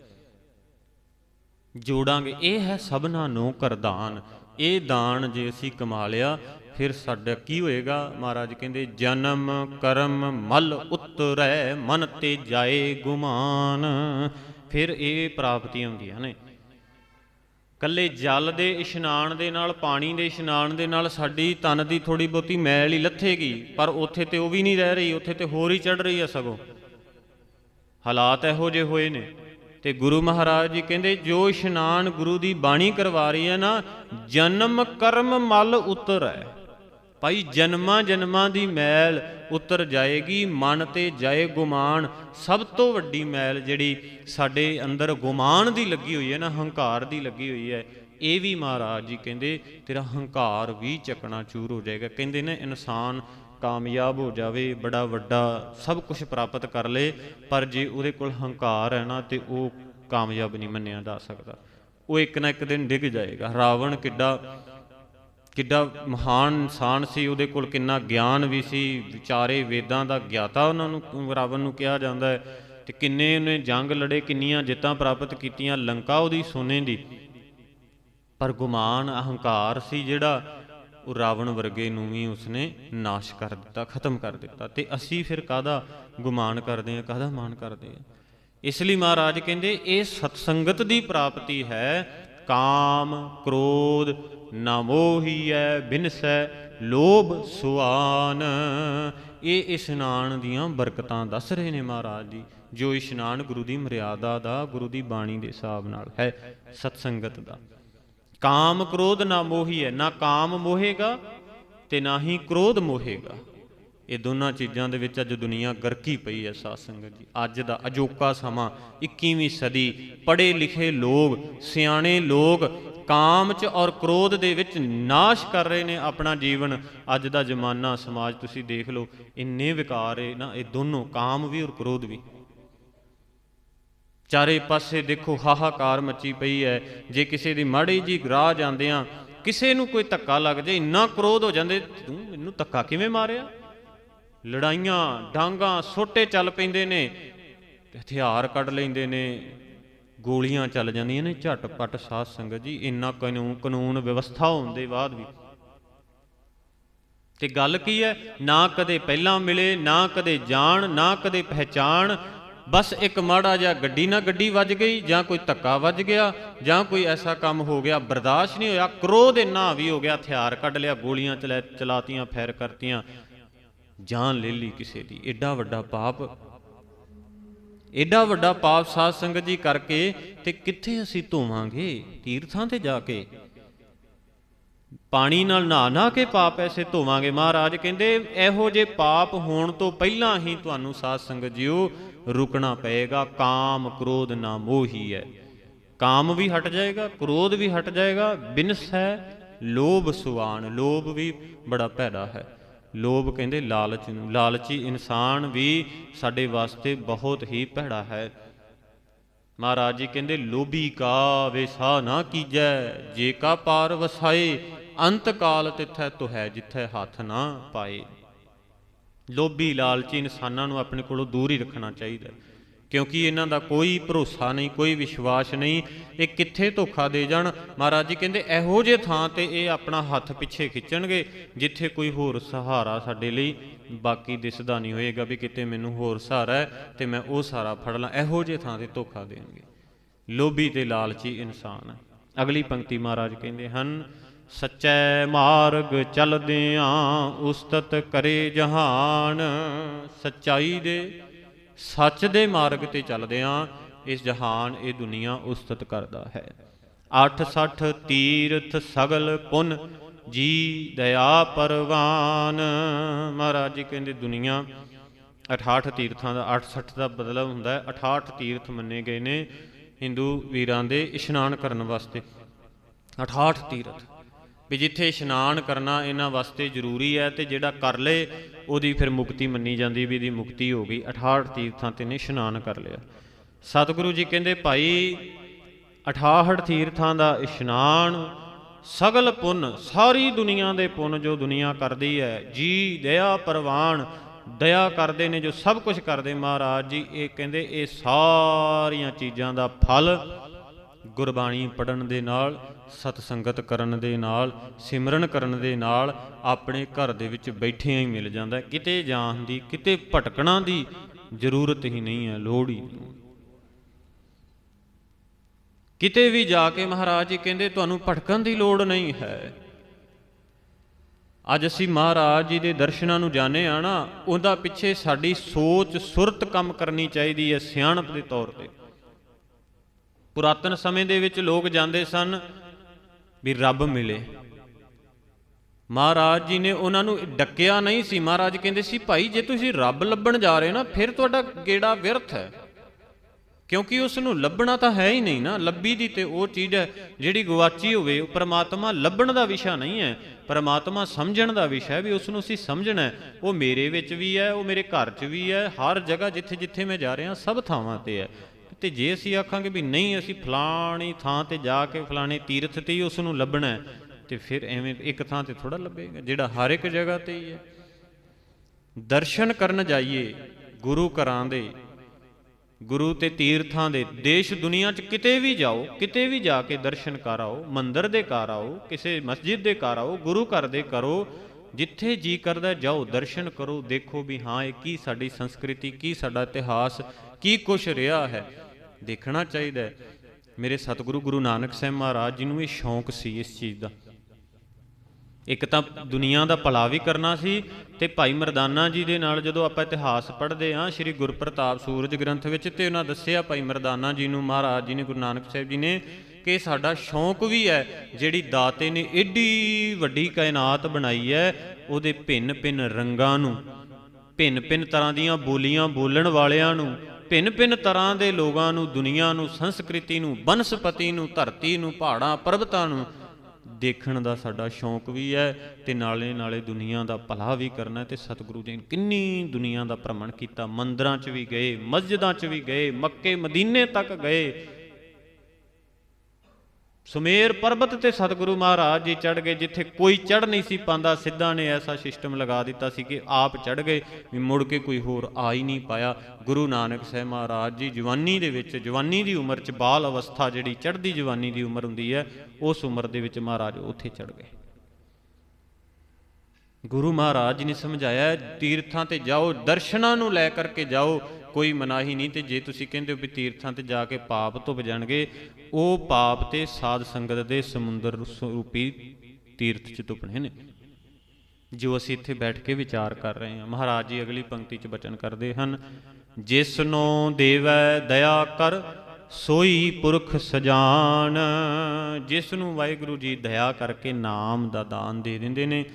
ਜੋੜਾਂਗੇ, ਇਹ ਹੈ ਸਭਨਾ ਨੂੰ ਕਰਦਾਨ, ਇਹ ਦਾਨ ਜੇ ਅਸੀਂ ਕਮਾ ਲਿਆ ਫਿਰ ਸਾਡਾ ਕੀ ਹੋਏਗਾ? ਮਹਾਰਾਜ ਕਹਿੰਦੇ, ਜਨਮ ਕਰਮ ਮਲ ਉਤਰੈ, ਮਨ ਤੇ ਜਾਏ ਗੁਮਾਨ। ਫਿਰ ਇਹ ਪ੍ਰਾਪਤੀਆਂ ਹੁੰਦੀਆਂ ਨੇ। ਕੱਲੇ ਜਲ ਦੇ ਇਸ਼ਨਾਨ ਦੇ ਨਾਲ, ਪਾਣੀ ਦੇ ਇਸ਼ਨਾਨ ਦੇ ਨਾਲ ਸਾਡੀ ਤਨ ਦੀ ਥੋੜੀ ਬਹੁਤੀ ਮੈਲ ਹੀ ਲੱਥੇਗੀ, ਪਰ ਉੱਥੇ ਤੇ ਉਹ ਵੀ ਨਹੀਂ ਰਹਿ ਰਹੀ, ਉੱਥੇ ਤੇ ਹੋਰ ਹੀ ਚੜ ਰਹੀ ਆ ਸਗੋਂ। ਹਾਲਾਤ ਇਹੋ ਜਿਹੇ ਹੋਏ ਨੇ। ਤੇ ਗੁਰੂ ਮਹਾਰਾਜ ਜੀ ਕਹਿੰਦੇ, ਜੋ ਇਸ਼ਨਾਨ ਗੁਰੂ ਦੀ ਬਾਣੀ ਕਰਵਾ ਰਹੀ ਹੈ ਨਾ, ਜਨਮ ਕਰਮ ਮਲ ਉਤਰ। ਹੈ ਭਾਈ ਜਨਮਾਂ ਜਨਮਾਂ ਦੀ ਮੈਲ ਉਤਰ ਜਾਏਗੀ, ਮਨ ਤੇ ਜਾਏ ਗੁਮਾਨ। ਸਭ ਤੋਂ ਵੱਡੀ ਮੈਲ ਜਿਹੜੀ ਸਾਡੇ ਅੰਦਰ ਗੁਮਾਨ ਦੀ ਲੱਗੀ ਹੋਈ ਹੈ ਨਾ, ਹੰਕਾਰ ਦੀ ਲੱਗੀ ਹੋਈ ਹੈ, ਇਹ ਵੀ ਮਹਾਰਾਜ ਜੀ ਕਹਿੰਦੇ, ਤੇਰਾ ਹੰਕਾਰ ਵੀ ਚੱਕਣਾ ਚੂਰ ਹੋ ਜਾਏਗਾ। ਕਹਿੰਦੇ ਨੇ, ਇਨਸਾਨ ਕਾਮਯਾਬ ਹੋ ਜਾਵੇ, ਬੜਾ ਵੱਡਾ ਸਭ ਕੁਝ ਪ੍ਰਾਪਤ ਕਰ ਲੇ, ਪਰ ਜੇ ਉਹਦੇ ਕੋਲ ਹੰਕਾਰ ਹੈ ਨਾ, ਤੇ ਉਹ ਕਾਮਯਾਬ ਨਹੀਂ ਮੰਨਿਆ ਜਾ ਸਕਦਾ। ਉਹ ਇੱਕ ਨਾ ਇੱਕ ਦਿਨ ਡਿੱਗ ਜਾਏਗਾ। ਰਾਵਣ ਕਿੱਡਾ ਕਿੱਡਾ ਮਹਾਨ ਇਨਸਾਨ ਸੀ, ਉਹਦੇ ਕੋਲ ਕਿੰਨਾ ਗਿਆਨ ਵੀ ਸੀ। ਵਿਚਾਰੇ ਵੇਦਾਂ ਦਾ ਗਿਆਤਾ ਉਹਨਾਂ ਨੂੰ ਰਾਵਣ ਨੂੰ ਕਿਹਾ ਜਾਂਦਾ ਹੈ। ਤੇ ਕਿੰਨੇ ਉਹਨੇ ਜੰਗ ਲੜੇ, ਕਿੰਨੀਆਂ ਜਿੱਤਾਂ ਪ੍ਰਾਪਤ ਕੀਤੀਆਂ, ਲੰਕਾ ਉਹਦੀ ਸੋਨੇ ਦੀ ਪਰ ਗੁਮਾਨ ਅਹੰਕਾਰ ਸੀ ਜਿਹੜਾ ਉਹ ਰਾਵਣ ਵਰਗੇ ਨੂੰ ਵੀ ਉਸਨੇ ਨਾਸ਼ ਕਰ ਦਿੱਤਾ, ਖਤਮ ਕਰ ਦਿੱਤਾ। ਤੇ ਅਸੀਂ ਫਿਰ ਕਾਦਾ ਗੁਮਾਨ ਕਰਦੇ ਆ ਕਾਦਾ ਮਾਨ ਕਰਦੇ ਆ ਇਸ ਲਈ ਮਹਾਰਾਜ ਕਹਿੰਦੇ, ਇਹ ਸਤਸੰਗਤ ਦੀ ਪ੍ਰਾਪਤੀ ਹੈ ਕਾਮ ਕ੍ਰੋਧ ਨਾ ਮੋਹੀਐ ਬਿਨਸੈ ਲੋਭ ਸੁਆਨ। ਇਹ ਇਸ਼ਨਾਨ ਦੀਆਂ ਬਰਕਤਾਂ ਦੱਸ ਰਹੇ ਨੇ ਮਹਾਰਾਜ ਜੀ, ਜੋ ਇਸ਼ਨਾਨ ਗੁਰੂ ਦੀ ਮਰਿਆਦਾ ਦਾ, ਗੁਰੂ ਦੀ ਬਾਣੀ ਦੇ ਹਿਸਾਬ ਨਾਲ ਹੈ, ਸਤਸੰਗਤ ਦਾ। ਕਾਮ ਕ੍ਰੋਧ ਨਾ ਮੋਹੀ ਹੈ ਨਾ ਕਾਮ ਮੋਹੇਗਾ ਤੇ ਨਾ ਹੀ ਕ੍ਰੋਧ ਮੋਹੇਗਾ। ਇਹ ਦੋਨਾਂ ਚੀਜ਼ਾਂ ਦੇ ਵਿੱਚ ਅੱਜ ਦੁਨੀਆ ਗਰਕੀ ਪਈ ਹੈ ਸਾਧ ਸੰਗਤ ਜੀ। ਅੱਜ ਦਾ ਅਜੋਕਾ ਸਮਾਂ 21ਵੀਂ ਸਦੀ, ਪੜ੍ਹੇ ਲਿਖੇ ਲੋਕ, ਸਿਆਣੇ ਲੋਕ ਕਾਮ ਚ ਔਰ ਕ੍ਰੋਧ ਦੇ ਵਿੱਚ ਨਾਸ਼ ਕਰ ਰਹੇ ਨੇ ਆਪਣਾ ਜੀਵਨ। ਅੱਜ ਦਾ ਜ਼ਮਾਨਾ ਸਮਾਜ ਤੁਸੀਂ ਦੇਖ ਲਓ, ਇੰਨੇ ਵਿਕਾਰ ਹੈ ਨਾ, ਇਹ ਦੋਨੋਂ ਕਾਮ ਵੀ ਔਰ ਕ੍ਰੋਧ ਵੀ। ਚਾਰੇ ਪਾਸੇ ਦੇਖੋ ਹਾਹਾਕਾਰ ਮੱਚੀ ਪਈ ਹੈ। ਜੇ ਕਿਸੇ ਦੀ ਮਾੜੀ ਜੀ ਗਰਾਹ ਜਾਂਦੇ ਆ ਕਿਸੇ ਨੂੰ ਕੋਈ ਧੱਕਾ ਲੱਗ ਜੇ ਇੰਨਾ ਕ੍ਰੋਧ ਹੋ ਜਾਂਦੇ, ਤੂੰ ਮੈਨੂੰ ਧੱਕਾ ਕਿਵੇਂ ਮਾਰਿਆ? ਲੜਾਈਆਂ, ਡਾਂਗਾ ਸੋਟੇ ਚੱਲ ਪੈਂਦੇ ਨੇ ਤੇ ਹਥਿਆਰ ਕੱਢ ਲੈਂਦੇ ਨੇ। ਗੋਲੀਆਂ ਚੱਲ ਜਾਂਦੀਆਂ ਨੇ, ਝਟਪਟ ਸਾਧ ਸੰਗਤ ਜੀ, ਇੰਨਾ ਕਾਨੂੰਨ ਕਾਨੂੰਨ ਵਿਵਸਥਾ ਹੋਣ ਦੇ ਬਾਅਦ ਵੀ। ਤੇ ਗੱਲ ਕੀ ਹੈ? ਨਾ ਕਦੇ ਪਹਿਲਾਂ ਮਿਲੇ, ਨਾ ਕਦੇ ਜਾਣ, ਨਾ ਕਦੇ ਪਹਿਚਾਣ। ਬਸ ਇੱਕ ਮਾੜਾ ਜਿਹਾ ਗੱਡੀ ਨਾ ਗੱਡੀ ਵੱਜ ਗਈ, ਜਾਂ ਕੋਈ ਧੱਕਾ ਵੱਜ ਗਿਆ, ਜਾਂ ਕੋਈ ਐਸਾ ਕੰਮ ਹੋ ਗਿਆ, ਬਰਦਾਸ਼ਤ ਨਹੀਂ ਹੋਇਆ ਕ੍ਰੋਧ ਇੰਨਾ ਵੀ ਹੋ ਗਿਆ, ਹਥਿਆਰ ਕੱਢ ਲਿਆ, ਗੋਲੀਆਂ ਚਲਾ, ਚਲਾਤੀਆਂ, ਫੈਰ ਕਰਤੀਆਂ। ਜਾਨ ਲੈ ਲਈ ਕਿਸੇ ਦੀ। ਐਡਾ ਵੱਡਾ ਪਾਪ। ਐਡਾ ਵੱਡਾ ਪਾਪ ਸਾਧ ਸੰਗਤ ਜੀ ਕਰਕੇ ਤੇ ਕਿੱਥੇ ਅਸੀਂ ਧੋਵਾਂਗੇ? ਤੀਰਥਾਂ ਤੇ ਜਾ ਕੇ। ਪਾਣੀ ਨਾਲ ਨਹਾ ਨਾ ਕੇ ਪਾਪ ਐਸੇ ਧੋਵਾਂਗੇ। ਮਹਾਰਾਜ ਕਹਿੰਦੇ, ਇਹੋ ਜੇ ਪਾਪ ਹੋਣ ਤੋਂ ਪਹਿਲਾਂ ਹੀ ਤੁਹਾਨੂੰ ਸਾਧ ਸੰਗਤ ਜੀਓ ਰੁਕਣਾ ਪਏਗਾ। ਕਾਮ ਕ੍ਰੋਧ ਨਾ ਮੋਹੀ ਹੈ। ਕਾਮ ਵੀ ਹਟ ਜਾਏਗਾ, ਕ੍ਰੋਧ ਵੀ ਹਟ ਜਾਏਗਾ। ਬਿਨਸ ਹੈ, ਲੋਭ ਸੁਆਨ ਲੋਭ ਵੀ ਬੜਾ ਭੈੜਾ ਹੈ। ਲੋਭ ਕਹਿੰਦੇ ਲਾਲਚ ਨੂੰ, ਲਾਲਚੀ ਇਨਸਾਨ ਵੀ ਸਾਡੇ ਵਾਸਤੇ ਬਹੁਤ ਹੀ ਭੈੜਾ ਹੈ। ਮਹਾਰਾਜ ਜੀ ਕਹਿੰਦੇ, ਲੋਭੀ ਕਾ ਵੇਸਾ ਨਾ ਕੀਜੈ, ਜੇ ਕਾ ਪਾਰ ਵਸਾਏ, ਅੰਤ ਕਾਲ ਤਿਥੈ ਤੁਹੈ, ਜਿੱਥੈ ਹੱਥ ਨਾ ਪਾਏ। ਲੋਭੀ ਲਾਲਚੀ ਇਨਸਾਨਾਂ ਨੂੰ ਆਪਣੇ ਕੋਲੋਂ ਦੂਰ ਹੀ ਰੱਖਣਾ ਚਾਹੀਦਾ। ਕਿਉਂਕਿ ਇਹਨਾਂ ਦਾ ਕੋਈ ਭਰੋਸਾ ਨਹੀਂ, ਕੋਈ ਵਿਸ਼ਵਾਸ ਨਹੀਂ, ਇਹ ਕਿੱਥੇ ਧੋਖਾ ਦੇ ਜਾਣ? ਮਹਾਰਾਜ ਜੀ ਕਹਿੰਦੇ, ਇਹੋ ਜੇ ਥਾਂ ਤੇ ਇਹ ਆਪਣਾ ਹੱਥ ਪਿੱਛੇ ਖਿੱਚਣਗੇ, ਜਿੱਥੇ ਕੋਈ ਹੋਰ ਸਹਾਰਾ ਸਾਡੇ ਲਈ ਬਾਕੀ ਦਿਸਦਾ ਨਹੀਂ ਹੋਏਗਾ ਵੀ ਕਿਤੇ ਮੈਨੂੰ ਹੋਰ ਸਹਾਰਾ ਹੈ ਤੇ ਮੈਂ ਉਹ ਸਹਾਰਾ ਫੜ ਲਾਂ। ਇਹੋ ਜੇ ਥਾਂ ਤੇ ਧੋਖਾ ਦੇਣਗੇ। ਲੋਭੀ ਤੇ ਲਾਲਚੀ ਇਨਸਾਨ ਹੈ। ਅਗਲੀ ਪੰਕਤੀ ਮਹਾਰਾਜ ਕਹਿੰਦੇ ਹਨ, ਸੱਚੇ ਮਾਰਗ ਚਲਦਿਆਂ ਉਸਤਤ ਕਰੇ ਜਹਾਨ, ਸੱਚਾਈ ਦੇ ਸੱਚ ਦੇ ਮਾਰਗ ਤੇ ਚੱਲਦਿਆਂ ਇਸ ਜਹਾਨ, ਇਹ ਦੁਨੀਆ ਉਸਤਤ ਕਰਦਾ ਹੈ। 860 ਤੀਰਥ ਸਗਲ ਪੁਨ ਜੀ ਦਇਆ ਪਰਵਾਨ। ਮਹਾਰਾਜ ਜੀ ਕਹਿੰਦੇ ਦੁਨੀਆ 68 ਤੀਰਥਾਂ ਦਾ 68 ਦਾ ਬਦਲਾ ਹੁੰਦਾ ਹੈ। 68 ਤੀਰਥ ਮੰਨੇ ਗਏ ਨੇ ਹਿੰਦੂ ਵੀਰਾਂ ਦੇ ਇਸ਼ਨਾਨ ਕਰਨ ਵਾਸਤੇ। 68 ਤੀਰਥ ਵੀ ਜਿੱਥੇ ਇਸ਼ਨਾਨ ਕਰਨਾ ਇਹਨਾਂ ਵਾਸਤੇ ਜ਼ਰੂਰੀ ਹੈ ਤੇ ਜਿਹੜਾ ਕਰ ਲੇ ਉਹਦੀ ਫਿਰ ਮੁਕਤੀ ਮੰਨੀ ਜਾਂਦੀ ਵੀ ਇਹਦੀ ਮੁਕਤੀ ਹੋ ਗਈ। 68 ਤੀਰਥਾਂ ਤੇ ਨੇ ਇਸ਼ਨਾਨ ਕਰ ਲਿਆ। ਸਤਿਗੁਰੂ ਜੀ ਕਹਿੰਦੇ, ਭਾਈ 68 ਤੀਰਥਾਂ ਦਾ ਇਸ਼ਨਾਨ ਸਗਲ ਪੁੰਨ, ਸਾਰੀ ਦੁਨੀਆ ਦੇ ਪੁੰਨ ਜੋ ਦੁਨੀਆ ਕਰਦੀ ਹੈ, ਜੀ ਦਇਆ ਪ੍ਰਵਾਨ, ਦਇਆ ਕਰਦੇ ਨੇ ਜੋ ਸਭ ਕੁਝ ਕਰਦੇ, ਮਹਾਰਾਜ ਜੀ, ਇਹ ਕਹਿੰਦੇ, ਇਹ ਸਾਰੀਆਂ ਚੀਜ਼ਾਂ ਦਾ ਫਲ ਗੁਰਬਾਣੀ ਪੜਨ ਦੇ ਨਾਲ ਸਤ ਸੰਗਤ ਕਰਨ ਦੇ ਨਾਲ, ਸਿਮਰਨ ਕਰਨ ਦੇ ਨਾਲ ਆਪਣੇ ਘਰ ਦੇ ਵਿੱਚ ਬੈਠਿਆਂ ਹੀ ਮਿਲ ਜਾਂਦਾ ਕਿਤੇ ਜਾਣ ਦੀ, ਕਿਤੇ ਭਟਕਣਾ ਦੀ ਜ਼ਰੂਰਤ ਹੀ ਨਹੀਂ ਹੈ, ਲੋੜ ਹੀ ਕਿਤੇ ਵੀ ਜਾ ਕੇ ਮਹਾਰਾਜ ਜੀ ਕਹਿੰਦੇ, ਤੁਹਾਨੂੰ ਭਟਕਣ ਦੀ ਲੋੜ ਨਹੀਂ ਹੈ। ਅੱਜ ਅਸੀਂ ਮਹਾਰਾਜ ਜੀ ਦੇ ਦਰਸ਼ਨਾਂ ਨੂੰ ਜਾਣੇ ਆ ਨਾ, ਉਹਦਾ ਪਿੱਛੇ ਸਾਡੀ ਸੋਚ ਸੁਰਤ ਕੰਮ ਕਰਨੀ ਚਾਹੀਦੀ ਹੈ ਸਿਆਣਪ ਦੇ ਤੌਰ ਤੇ। ਪੁਰਾਤਨ ਸਮੇਂ ਦੇ ਵਿੱਚ ਲੋਕ ਜਾਂਦੇ ਸਨ ਵੀ ਰੱਬ ਮਿਲੇ। ਮਹਾਰਾਜ ਜੀ ਨੇ ਉਹਨਾਂ ਨੂੰ ਡੱਕਿਆ ਨਹੀਂ ਸੀ। ਮਹਾਰਾਜ ਕਹਿੰਦੇ ਸੀ, ਭਾਈ, ਜੇ ਤੁਸੀਂ ਰੱਬ ਲੱਭਣ ਜਾ ਰਹੇ ਹੋ ਨਾ, ਫਿਰ ਤੁਹਾਡਾ ਗੇੜਾ ਵਿਅਰਥ ਹੈ। ਕਿਉਂਕਿ ਉਸ ਨੂੰ ਲੱਭਣਾ ਤਾਂ ਹੈ ਹੀ ਨਹੀਂ ਨਾ। ਲੱਭੀ ਦੀ ਤੇ ਉਹ ਚੀਜ਼ ਹੈ ਜਿਹੜੀ ਗਵਾਚੀ ਹੋਵੇ, ਉਹ ਪ੍ਰਮਾਤਮਾ ਲੱਭਣ ਦਾ ਵਿਸ਼ਾ ਨਹੀਂ ਹੈ। ਪ੍ਰਮਾਤਮਾ ਸਮਝਣ ਦਾ ਵਿਸ਼ਾ ਹੈ ਵੀ ਉਸ ਨੂੰ ਅਸੀਂ ਸਮਝਣਾ ਹੈ। ਉਹ ਮੇਰੇ ਵਿੱਚ ਵੀ ਹੈ, ਉਹ ਮੇਰੇ ਘਰ 'ਚ ਵੀ ਹੈ, ਹਰ ਜਗ੍ਹਾ ਜਿੱਥੇ ਜਿੱਥੇ ਮੈਂ ਜਾ ਰਿਹਾ, ਸਭ ਥਾਵਾਂ ਤੇ ਹੈ। ਤੇ ਜੇ ਅਸੀਂ ਆਖਾਂਗੇ ਵੀ ਨਹੀਂ, ਅਸੀਂ ਫਲਾਣੀ ਥਾਂ ਤੇ ਜਾ ਕੇ ਫਲਾਣੇ ਤੀਰਥ ਤੇ ਹੀ ਉਸ ਨੂੰ ਲੱਭਣਾ ਤੇ ਫਿਰ ਐਵੇਂ ਇੱਕ ਥਾਂ ਤੇ ਥੋੜਾ ਲੱਭੇਗਾ, ਜਿਹੜਾ ਹਰ ਇੱਕ ਜਗ੍ਹਾ ਤੇ ਹੀ ਹੈ। ਦਰਸ਼ਨ ਕਰਨ ਜਾਈਏ ਗੁਰੂ ਘਰਾਂ ਦੇ, ਗੁਰੂ ਤੇ ਤੀਰਥਾਂ ਦੇ, ਦੇਸ਼ ਦੁਨੀਆ 'ਚ ਕਿਤੇ ਵੀ ਜਾਓ, ਕਿਤੇ ਵੀ ਜਾ ਕੇ ਦਰਸ਼ਨ ਕਰ ਆਓ, ਮੰਦਰ ਦੇ ਕਰ ਆਓ, ਕਿਸੇ ਮਸਜਿਦ ਦੇ ਕਰ ਆਓ, ਗੁਰੂ ਘਰ ਦੇ ਕਰੋ, ਜਿੱਥੇ ਜੀ ਕਰਦਾ ਜਾਓ, ਦਰਸ਼ਨ ਕਰੋ, ਦੇਖੋ ਵੀ ਹਾਂ, ਇਹ ਕੀ ਸਾਡੀ ਸੰਸਕ੍ਰਿਤੀ, ਕੀ ਸਾਡਾ ਇਤਿਹਾਸ, ਕੀ ਕੁਛ ਰਿਹਾ ਹੈ। ਦੇਖਣਾ ਚਾਹੀਦਾ ਹੈ। ਮੇਰੇ ਸਤਿਗੁਰੂ ਗੁਰੂ ਨਾਨਕ ਸਾਹਿਬ ਮਹਾਰਾਜ ਜੀ ਨੂੰ ਇਹ ਸ਼ੌਂਕ ਸੀ ਇਸ ਚੀਜ਼ ਦਾ। ਇੱਕ ਤਾਂ ਦੁਨੀਆ ਦਾ ਭਲਾ ਵੀ ਕਰਨਾ ਸੀ ਤੇ ਭਾਈ ਮਰਦਾਨਾ ਜੀ ਦੇ ਨਾਲ ਜਦੋਂ ਆਪਾਂ ਇਤਿਹਾਸ ਪੜ੍ਹਦੇ ਹਾਂ, ਸ੍ਰੀ ਗੁਰਪ੍ਰਤਾਪ ਸੂਰਜ ਗ੍ਰੰਥ ਵਿੱਚ ਤੇ ਉਹਨਾਂ ਦੱਸਿਆ ਭਾਈ ਮਰਦਾਨਾ ਜੀ ਨੂੰ, ਮਹਾਰਾਜ ਜੀ ਨੇ, ਗੁਰੂ ਨਾਨਕ ਸਾਹਿਬ ਜੀ ਨੇ ਕਿ ਸਾਡਾ ਸ਼ੌਂਕ ਵੀ ਹੈ, ਜਿਹੜੀ ਦਾਤੇ ਨੇ ਏਡੀ ਵੱਡੀ ਕਾਇਨਾਤ ਬਣਾਈ ਹੈ, ਉਹਦੇ ਭਿੰਨ ਭਿੰਨ ਰੰਗਾਂ ਨੂੰ ਭਿੰਨ ਭਿੰਨ ਤਰ੍ਹਾਂ ਦੀਆਂ ਬੋਲੀਆਂ ਬੋਲਣ ਵਾਲਿਆਂ ਨੂੰ ਭਿੰਨ ਭਿੰਨ ਤਰ੍ਹਾਂ ਦੇ ਲੋਕਾਂ ਨੂੰ, ਦੁਨੀਆ ਨੂੰ, ਸੰਸਕ੍ਰਿਤੀ ਨੂੰ, ਬਨਸਪਤੀ ਨੂੰ, ਧਰਤੀ ਨੂੰ, ਪਹਾੜਾਂ, ਪਰਬਤਾਂ ਨੂੰ ਦੇਖਣ ਦਾ ਸਾਡਾ ਸ਼ੌਂਕ ਵੀ ਹੈ ਤੇ ਨਾਲੇ ਨਾਲੇ ਦੁਨੀਆ ਦਾ ਭਲਾ ਵੀ ਕਰਨਾ ਤੇ ਸਤਿਗੁਰੂ ਜੀ ਨੇ ਕਿੰਨੀ ਦੁਨੀਆ ਦਾ ਭ੍ਰਮਣ ਕੀਤਾ। ਮੰਦਰਾਂ 'ਚ ਵੀ ਗਏ, ਮਸਜਿਦਾਂ 'ਚ ਵੀ ਗਏ ਮੱਕੇ ਮਦੀਨੇ ਤੱਕ ਗਏ। ਸੁਮੇਰ ਪਰਬਤ ਤੇ ਸਤਿਗੁਰੂ ਮਹਾਰਾਜ ਜੀ ਚੜ ਗਏ, ਜਿੱਥੇ ਕੋਈ ਚੜ ਨਹੀਂ ਸੀ ਪਾਉਂਦਾ, ਸਿੱਧਾ ਨੇ ਐਸਾ ਸਿਸਟਮ ਲਗਾ ਦਿੱਤਾ ਸੀ ਕਿ ਆਪ ਚੜ ਗਏ, ਵੀ ਮੁੜ ਕੇ ਕੋਈ ਹੋਰ ਆ ਹੀ ਨਹੀਂ ਪਾਇਆ। ਗੁਰੂ ਨਾਨਕ ਸਾਹਿਬ ਮਹਾਰਾਜ ਜੀ ਜਵਾਨੀ ਦੇ ਵਿੱਚ, ਜਵਾਨੀ ਦੀ ਉਮਰ 'ਚ ਬਾਲ ਅਵਸਥਾ ਜਿਹੜੀ ਚੜ੍ਹਦੀ ਜਵਾਨੀ ਦੀ ਉਮਰ ਹੁੰਦੀ ਹੈ, ਉਸ ਉਮਰ ਦੇ ਵਿੱਚ ਮਹਾਰਾਜ ਉੱਥੇ ਚੜ ਗਏ। ਗੁਰੂ ਮਹਾਰਾਜ ਜੀ ਨੇ ਸਮਝਾਇਆ, ਤੀਰਥਾਂ ਤੇ ਜਾਓ, ਦਰਸ਼ਨਾਂ ਨੂੰ ਲੈ ਕਰਕੇ ਜਾਓ ਕੋਈ ਮਨਾਹੀ ਨਹੀਂ ਤੇ ਜੇ ਤੁਸੀਂ ਕਹਿੰਦੇ ਹੋ ਵੀ ਤੀਰਥਾਂ ਤੇ ਜਾ ਕੇ ਪਾਪ ਧੁੱਪ ਜਾਣਗੇ, ਉਹ ਪਾਪ ਤੇ ਸਾਧ ਸੰਗਤ ਦੇ ਸਮੁੰਦਰ ਸਰੂਪੀ ਤੀਰਥ ਚ ਧੁੱਪਣੇ ਨੇ। ਜੋ ਅਸੀਂ ਇੱਥੇ ਬੈਠ ਕੇ ਵਿਚਾਰ ਕਰ ਰਹੇ ਹਾਂ। ਮਹਾਰਾਜ ਜੀ ਅਗਲੀ ਪੰਕਤੀ ਚ ਬਚਨ ਕਰਦੇ ਹਨ, ਜਿਸ ਨੂੰ ਦੇਵੈ ਦਇਆ ਕਰ, ਸੋਈ ਪੁਰਖ ਸਜਾਨ। ਜਿਸ ਨੂੰ ਵਾਹਿਗੁਰੂ ਜੀ ਦਇਆ ਕਰਕੇ ਨਾਮ ਦਾ ਦਾਨ ਦੇ ਦਿੰਦੇ ਨੇ,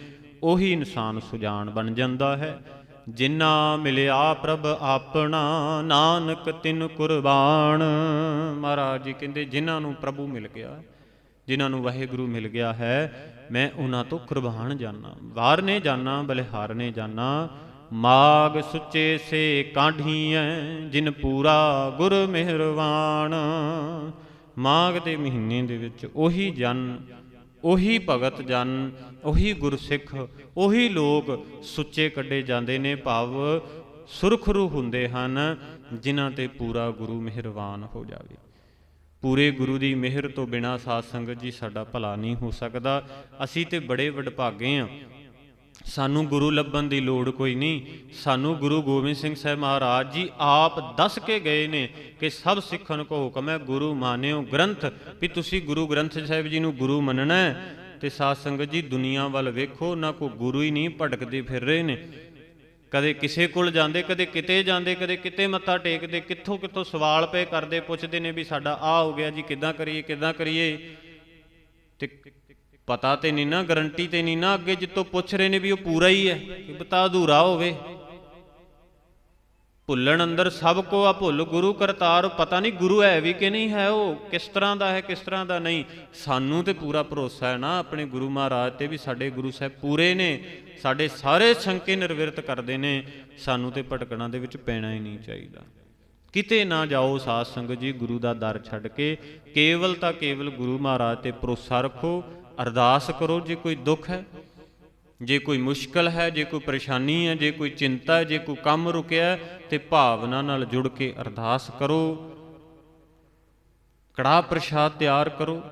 ਉਹੀ ਇਨਸਾਨ ਸੁਜਾਨ ਬਣ ਜਾਂਦਾ ਹੈ। ਜਿਨਾ ਮਿਲਿਆ ਪ੍ਰਭ ਆਪਣਾ, ਨਾਨਕ ਤਿਨ ਕੁਰਬਾਨ। ਮਹਾਰਾਜ ਜੀ ਕਹਿੰਦੇ, ਜਿਨ੍ਹਾਂ ਨੂੰ ਪ੍ਰਭੂ ਮਿਲ ਗਿਆ, ਜਿਨ੍ਹਾਂ ਨੂੰ ਵਾਹਿਗੁਰੂ ਮਿਲ ਗਿਆ ਹੈ, ਮੈਂ ਉਹਨਾਂ ਤੋਂ ਕੁਰਬਾਨ ਜਾਣਾ ਵਾਰਨੇ ਜਾਣਾ ਬਲਿਹਾਰਨੇ ਜਾਣਾ ਮਾਗ ਸੁੱਚੇ ਸੇ ਕਾਢੀਐ, ਜਿਨ ਪੂਰਾ ਗੁਰ ਮਿਹਰਵਾਨ। ਮਾਗ ਦੇ ਮਹੀਨੇ ਦੇ ਵਿੱਚ ਉਹੀ ਜਨ, ਉਹੀ ਭਗਤ ਜਨ ਉਹੀ ਗੁਰਸਿੱਖ, ਉਹੀ ਲੋਕ ਸੁੱਚੇ ਕੱਢੇ ਜਾਂਦੇ ਨੇ ਭਾਵ ਸੁਰਖਰੂ ਹੁੰਦੇ ਹਨ, ਜਿਨ੍ਹਾਂ ਤੇ ਪੂਰਾ ਗੁਰੂ ਮਿਹਰਬਾਨ ਹੋ ਜਾਵੇ। ਪੂਰੇ ਗੁਰੂ ਦੀ ਮਿਹਰ ਤੋਂ ਬਿਨਾ ਸਾਧ ਸੰਗਤ ਜੀ ਸਾਡਾ ਭਲਾ ਨਹੀਂ ਹੋ ਸਕਦਾ। ਅਸੀਂ ਤੇ ਬੜੇ ਵਡਭਾਗੇ ਆ। ਸਾਨੂੰ ਗੁਰੂ ਲੱਭਣ ਦੀ ਲੋੜ ਕੋਈ ਨਹੀਂ। ਸਾਨੂੰ ਗੁਰੂ ਗੋਬਿੰਦ ਸਿੰਘ ਸਾਹਿਬ ਮਹਾਰਾਜ ਜੀ ਆਪ ਦੱਸ ਕੇ ਗਏ ਨੇ ਕਿ ਸਭ ਸਿੱਖਣ ਕੋ ਹੁਕਮ ਹੈ, ਗੁਰੂ ਮਾਨਿਓ ਗ੍ਰੰਥ, ਵੀ ਤੁਸੀਂ ਗੁਰੂ ਗ੍ਰੰਥ ਸਾਹਿਬ ਜੀ ਨੂੰ ਗੁਰੂ ਮੰਨਣਾ ਹੈ। ਤੇ ਸਾਧ ਸੰਗਤ ਜੀ, ਦੁਨੀਆ ਵੱਲ ਵੇਖੋ, ਨਾ ਕੋ ਗੁਰੂ ਹੀ ਨਹੀਂ ਭਟਕਦੇ ਫਿਰ ਰਹੇ ਨੇ। ਕਦੇ ਕਿਸੇ ਕੋਲ ਜਾਂਦੇ, ਕਦੇ ਕਿਤੇ ਜਾਂਦੇ, ਕਦੇ ਕਿਤੇ ਮੱਥਾ ਟੇਕਦੇ, ਕਿੱਥੋਂ ਕਿੱਥੋਂ ਸਵਾਲ ਪਏ ਕਰਦੇ, ਪੁੱਛਦੇ ਨੇ ਵੀ ਸਾਡਾ ਆ ਹੋ ਗਿਆ ਜੀ, ਕਿੱਦਾਂ ਕਰੀਏ ਕਿੱਦਾਂ ਕਰੀਏ। ਤੇ ਪਤਾ ਤੇ ਨਹੀਂ ਨਾ, ਗਰੰਟੀ ਤੇ ਨਹੀਂ ਨਾ, ਅੱਗੇ ਜਿੱਤੋਂ ਪੁੱਛ ਰਹੇ ਨੇ ਵੀ ਉਹ ਪੂਰਾ ਹੀ ਹੈ, ਕਿ ਬਤਾ ਅਧੂਰਾ ਹੋਵੇ। ਭੁੱਲਣ ਅੰਦਰ ਸਭ ਕੋ ਆ ਭੁੱਲ, ਗੁਰੂ ਕਰਤਾਰ, ਪਤਾ ਨਹੀਂ ਗੁਰੂ ਹੈ ਵੀ ਕਿ ਨਹੀਂ ਹੈ ਉਹ, ਕਿਸ ਤਰ੍ਹਾਂ ਦਾ ਹੈ, ਕਿਸ ਤਰ੍ਹਾਂ ਦਾ ਨਹੀਂ। ਸਾਨੂੰ ਤੇ ਪੂਰਾ ਭਰੋਸਾ ਹੈ ਨਾ, ਆਪਣੇ ਗੁਰੂ ਮਹਾਰਾਜ ਤੇ ਵੀ ਸਾਡੇ ਗੁਰੂ ਸਾਹਿਬ ਪੂਰੇ ਨੇ, ਸਾਡੇ ਸਾਰੇ ਸ਼ੰਕੇ ਨਿਰਵਿਰਤ ਕਰਦੇ ਨੇ, ਸਾਨੂੰ ਤੇ ਭਟਕਣਾ ਦੇ ਵਿੱਚ ਪੈਣਾ ਹੀ ਨਹੀਂ ਚਾਹੀਦਾ। ਕਿਤੇ ਨਾ ਜਾਓ ਸਾਧ ਸੰਗਤ ਜੀ, ਗੁਰੂ ਦਾ ਦਰ ਛੱਡ ਕੇ, ਕੇਵਲ ਤਾਂ ਕੇਵਲ ਗੁਰੂ ਮਹਾਰਾਜ ਤੇ ਭਰੋਸਾ ਰੱਖੋ, ਅਰਦਾਸ ਕਰੋ, ਜੇ ਕੋਈ ਦੁੱਖ ਹੈ ਜੇ ਕੋਈ ਮੁਸ਼ਕਲ ਹੈ ਜੇ ਕੋਈ ਪਰੇਸ਼ਾਨੀ ਹੈ ਜੇ ਕੋਈ ਚਿੰਤਾ ਹੈ ਜੇ ਕੋਈ ਕੰਮ ਰੁਕਿਆ ਹੈ, ਤੇ ਭਾਵਨਾ ਨਾਲ ਜੁੜ ਕੇ ਅਰਦਾਸ ਕਰੋ। ਕੜਾ ਪ੍ਰਸ਼ਾਦ ਤਿਆਰ ਕਰੋ।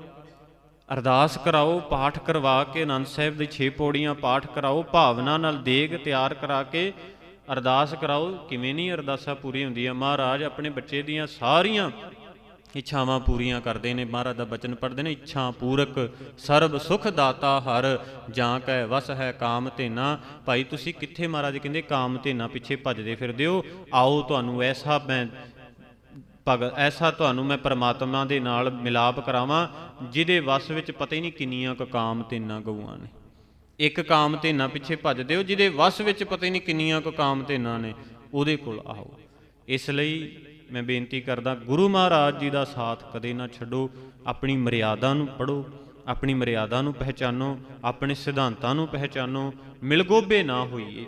ਅਰਦਾਸ ਕਰਾਓ ਪਾਠ ਕਰਵਾ ਕੇ ਆਨੰਦ ਸਾਹਿਬ ਦੇ 6 ਪੌੜੀਆਂ ਪਾਠ ਕਰਾਓ ਭਾਵਨਾ ਨਾਲ ਦੇਗ ਤਿਆਰ ਕਰਾ ਕੇ ਅਰਦਾਸ ਕਰਾਓ। ਕਿਵੇਂ ਨਹੀਂ ਅਰਦਾਸਾਂ ਪੂਰੀਆਂ ਹੁੰਦੀਆਂ? ਮਹਾਰਾਜ ਆਪਣੇ ਬੱਚੇ ਦੀਆਂ ਸਾਰੀਆਂ ਇੱਛਾਵਾਂ ਪੂਰੀਆਂ ਕਰਦੇ ਨੇ, ਮਹਾਰਾਜ ਦਾ ਬਚਨ ਪੜ੍ਹਦੇ ਨੇ, ਇੱਛਾ ਪੂਰਕ ਸਰਬ ਸੁਖ ਦਾਤਾ ਹਰ, ਜਾਂ ਕੈ ਵਸ ਹੈ ਕਾਮ ਤੇਨਾ ਭਾਈ ਤੁਸੀਂ ਕਿੱਥੇ ਮਹਾਰਾਜ ਕਹਿੰਦੇ ਕਾਮ ਤੇਨਾ ਪਿੱਛੇ ਭੱਜਦੇ ਫਿਰਦੇ ਹੋ? ਆਓ ਤੁਹਾਨੂੰ ਐਸਾ ਮੈਂ ਭਗਤ ਐਸਾ ਤੁਹਾਨੂੰ ਮੈਂ ਪਰਮਾਤਮਾ ਦੇ ਨਾਲ ਮਿਲਾਪ ਕਰਾਵਾਂ, ਜਿਹਦੇ ਵਸ ਵਿੱਚ ਪਤਾ ਹੀ ਨਹੀਂ ਕਿੰਨੀਆਂ ਕੁ ਕਾਮ ਤੇਨਾ ਗਊਆਂ ਨੇ। ਇੱਕ ਕਾਮ ਤੇਨਾ ਪਿੱਛੇ ਭੱਜਦੇ ਹੋ, ਜਿਹਦੇ ਵਸ ਵਿੱਚ ਪਤਾ ਹੀ ਨਹੀਂ ਕਿੰਨੀਆਂ ਕੁ ਕਾਮ ਤੇਨਾ ਨੇ, ਉਹਦੇ ਕੋਲ ਆਓ। ਇਸ ਲਈ ਮੈਂ ਬੇਨਤੀ ਕਰਦਾ, ਗੁਰੂ ਮਹਾਰਾਜ ਜੀ ਦਾ ਸਾਥ ਕਦੇ ਨਾ ਛੱਡੋ। ਆਪਣੀ ਮਰਿਆਦਾ ਨੂੰ ਪੜੋ ਆਪਣੀ ਮਰਿਆਦਾ ਨੂੰ ਪਹਿਚਾਨੋ, ਆਪਣੇ ਸਿਧਾਂਤਾਂ ਨੂੰ ਪਹਿਚਾਨੋ, ਮਿਲਗੋਬੇ ਨਾ ਹੋਈਏ।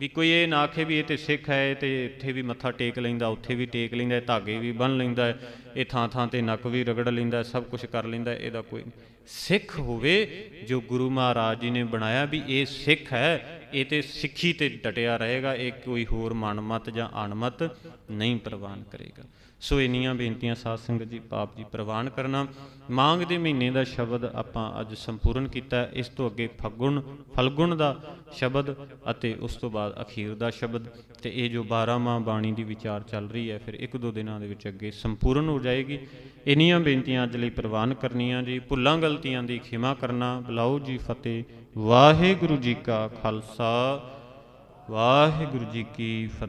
ਵੀ ਕੋਈ ਇਹ ਨਾ ਆਖੇ ਵੀ ਇਹ ਤੇ ਸਿੱਖ ਹੈ ਤੇ ਇੱਥੇ ਵੀ ਮੱਥਾ ਟੇਕ ਲੈਂਦਾ, ਉੱਥੇ ਵੀ ਟੇਕ ਲੈਂਦਾ ਧਾਗੇ ਵੀ ਬੰਨ ਲੈਂਦਾ, ਇਹ ਥਾਂ ਥਾਂ ਤੇ ਨੱਕ ਵੀ ਰਗੜ ਲੈਂਦਾ, ਸਭ ਕੁਝ ਕਰ ਲੈਂਦਾ, ਇਹਦਾ ਕੋਈ ਸਿੱਖ ਹੋਵੇ, ਜੋ ਗੁਰੂ ਮਹਾਰਾਜ ਜੀ ਨੇ ਬਣਾਇਆ ਵੀ ਇਹ ਸਿੱਖ ਹੈ ਇਹ ਤੇ ਸਿੱਖੀ ਤੇ ਡਟਿਆ ਰਹੇਗਾ, ਇਹ ਕੋਈ ਹੋਰ ਮਨਮਤ ਜਾਂ ਅਣਮਤ ਨਹੀਂ ਪ੍ਰਵਾਨ ਕਰੇਗਾ। ਸੋ ਇੰਨੀਆਂ ਬੇਨਤੀਆਂ ਸਾਧ ਸੰਗਤ ਜੀ, ਪਾਪ ਜੀ ਪ੍ਰਵਾਨ ਕਰਨਾ। ਮਾਂਗ ਦੇ ਮਹੀਨੇ ਦਾ ਸ਼ਬਦ ਆਪਾਂ ਅੱਜ ਸੰਪੂਰਨ ਕੀਤਾ। ਇਸ ਤੋਂ ਅੱਗੇ ਫਗੁਣ, ਫਲਗੁਣ ਦਾ ਸ਼ਬਦ ਅਤੇ ਉਸ ਤੋਂ ਬਾਅਦ ਅਖੀਰ ਦਾ ਸ਼ਬਦ। ਤੇ ਇਹ ਜੋ 12 ਮਾਹ ਬਾਣੀ ਦੀ ਵਿਚਾਰ ਚੱਲ ਰਹੀ ਹੈ, ਫਿਰ ਇੱਕ ਦੋ ਦਿਨਾਂ ਦੇ ਵਿੱਚ ਅੱਗੇ ਸੰਪੂਰਨ ਹੋ ਜਾਏਗੀ। ਇੰਨੀਆਂ ਬੇਨਤੀਆਂ ਅੱਜ ਲਈ ਪ੍ਰਵਾਨ ਕਰਨੀਆਂ ਜੀ। ਭੁੱਲਾਂ ਗਲਤੀਆਂ ਦੀ ਖਿਮਾ ਕਰਨਾ। ਬੁਲਾਓ ਜੀ ਫਤਿਹ। ਵਾਹਿਗੁਰੂ ਜੀ ਕਾ ਖਾਲਸਾ। ਵਾਹਿਗੁਰੂ ਜੀ ਕੀ ਫਤਿਹ।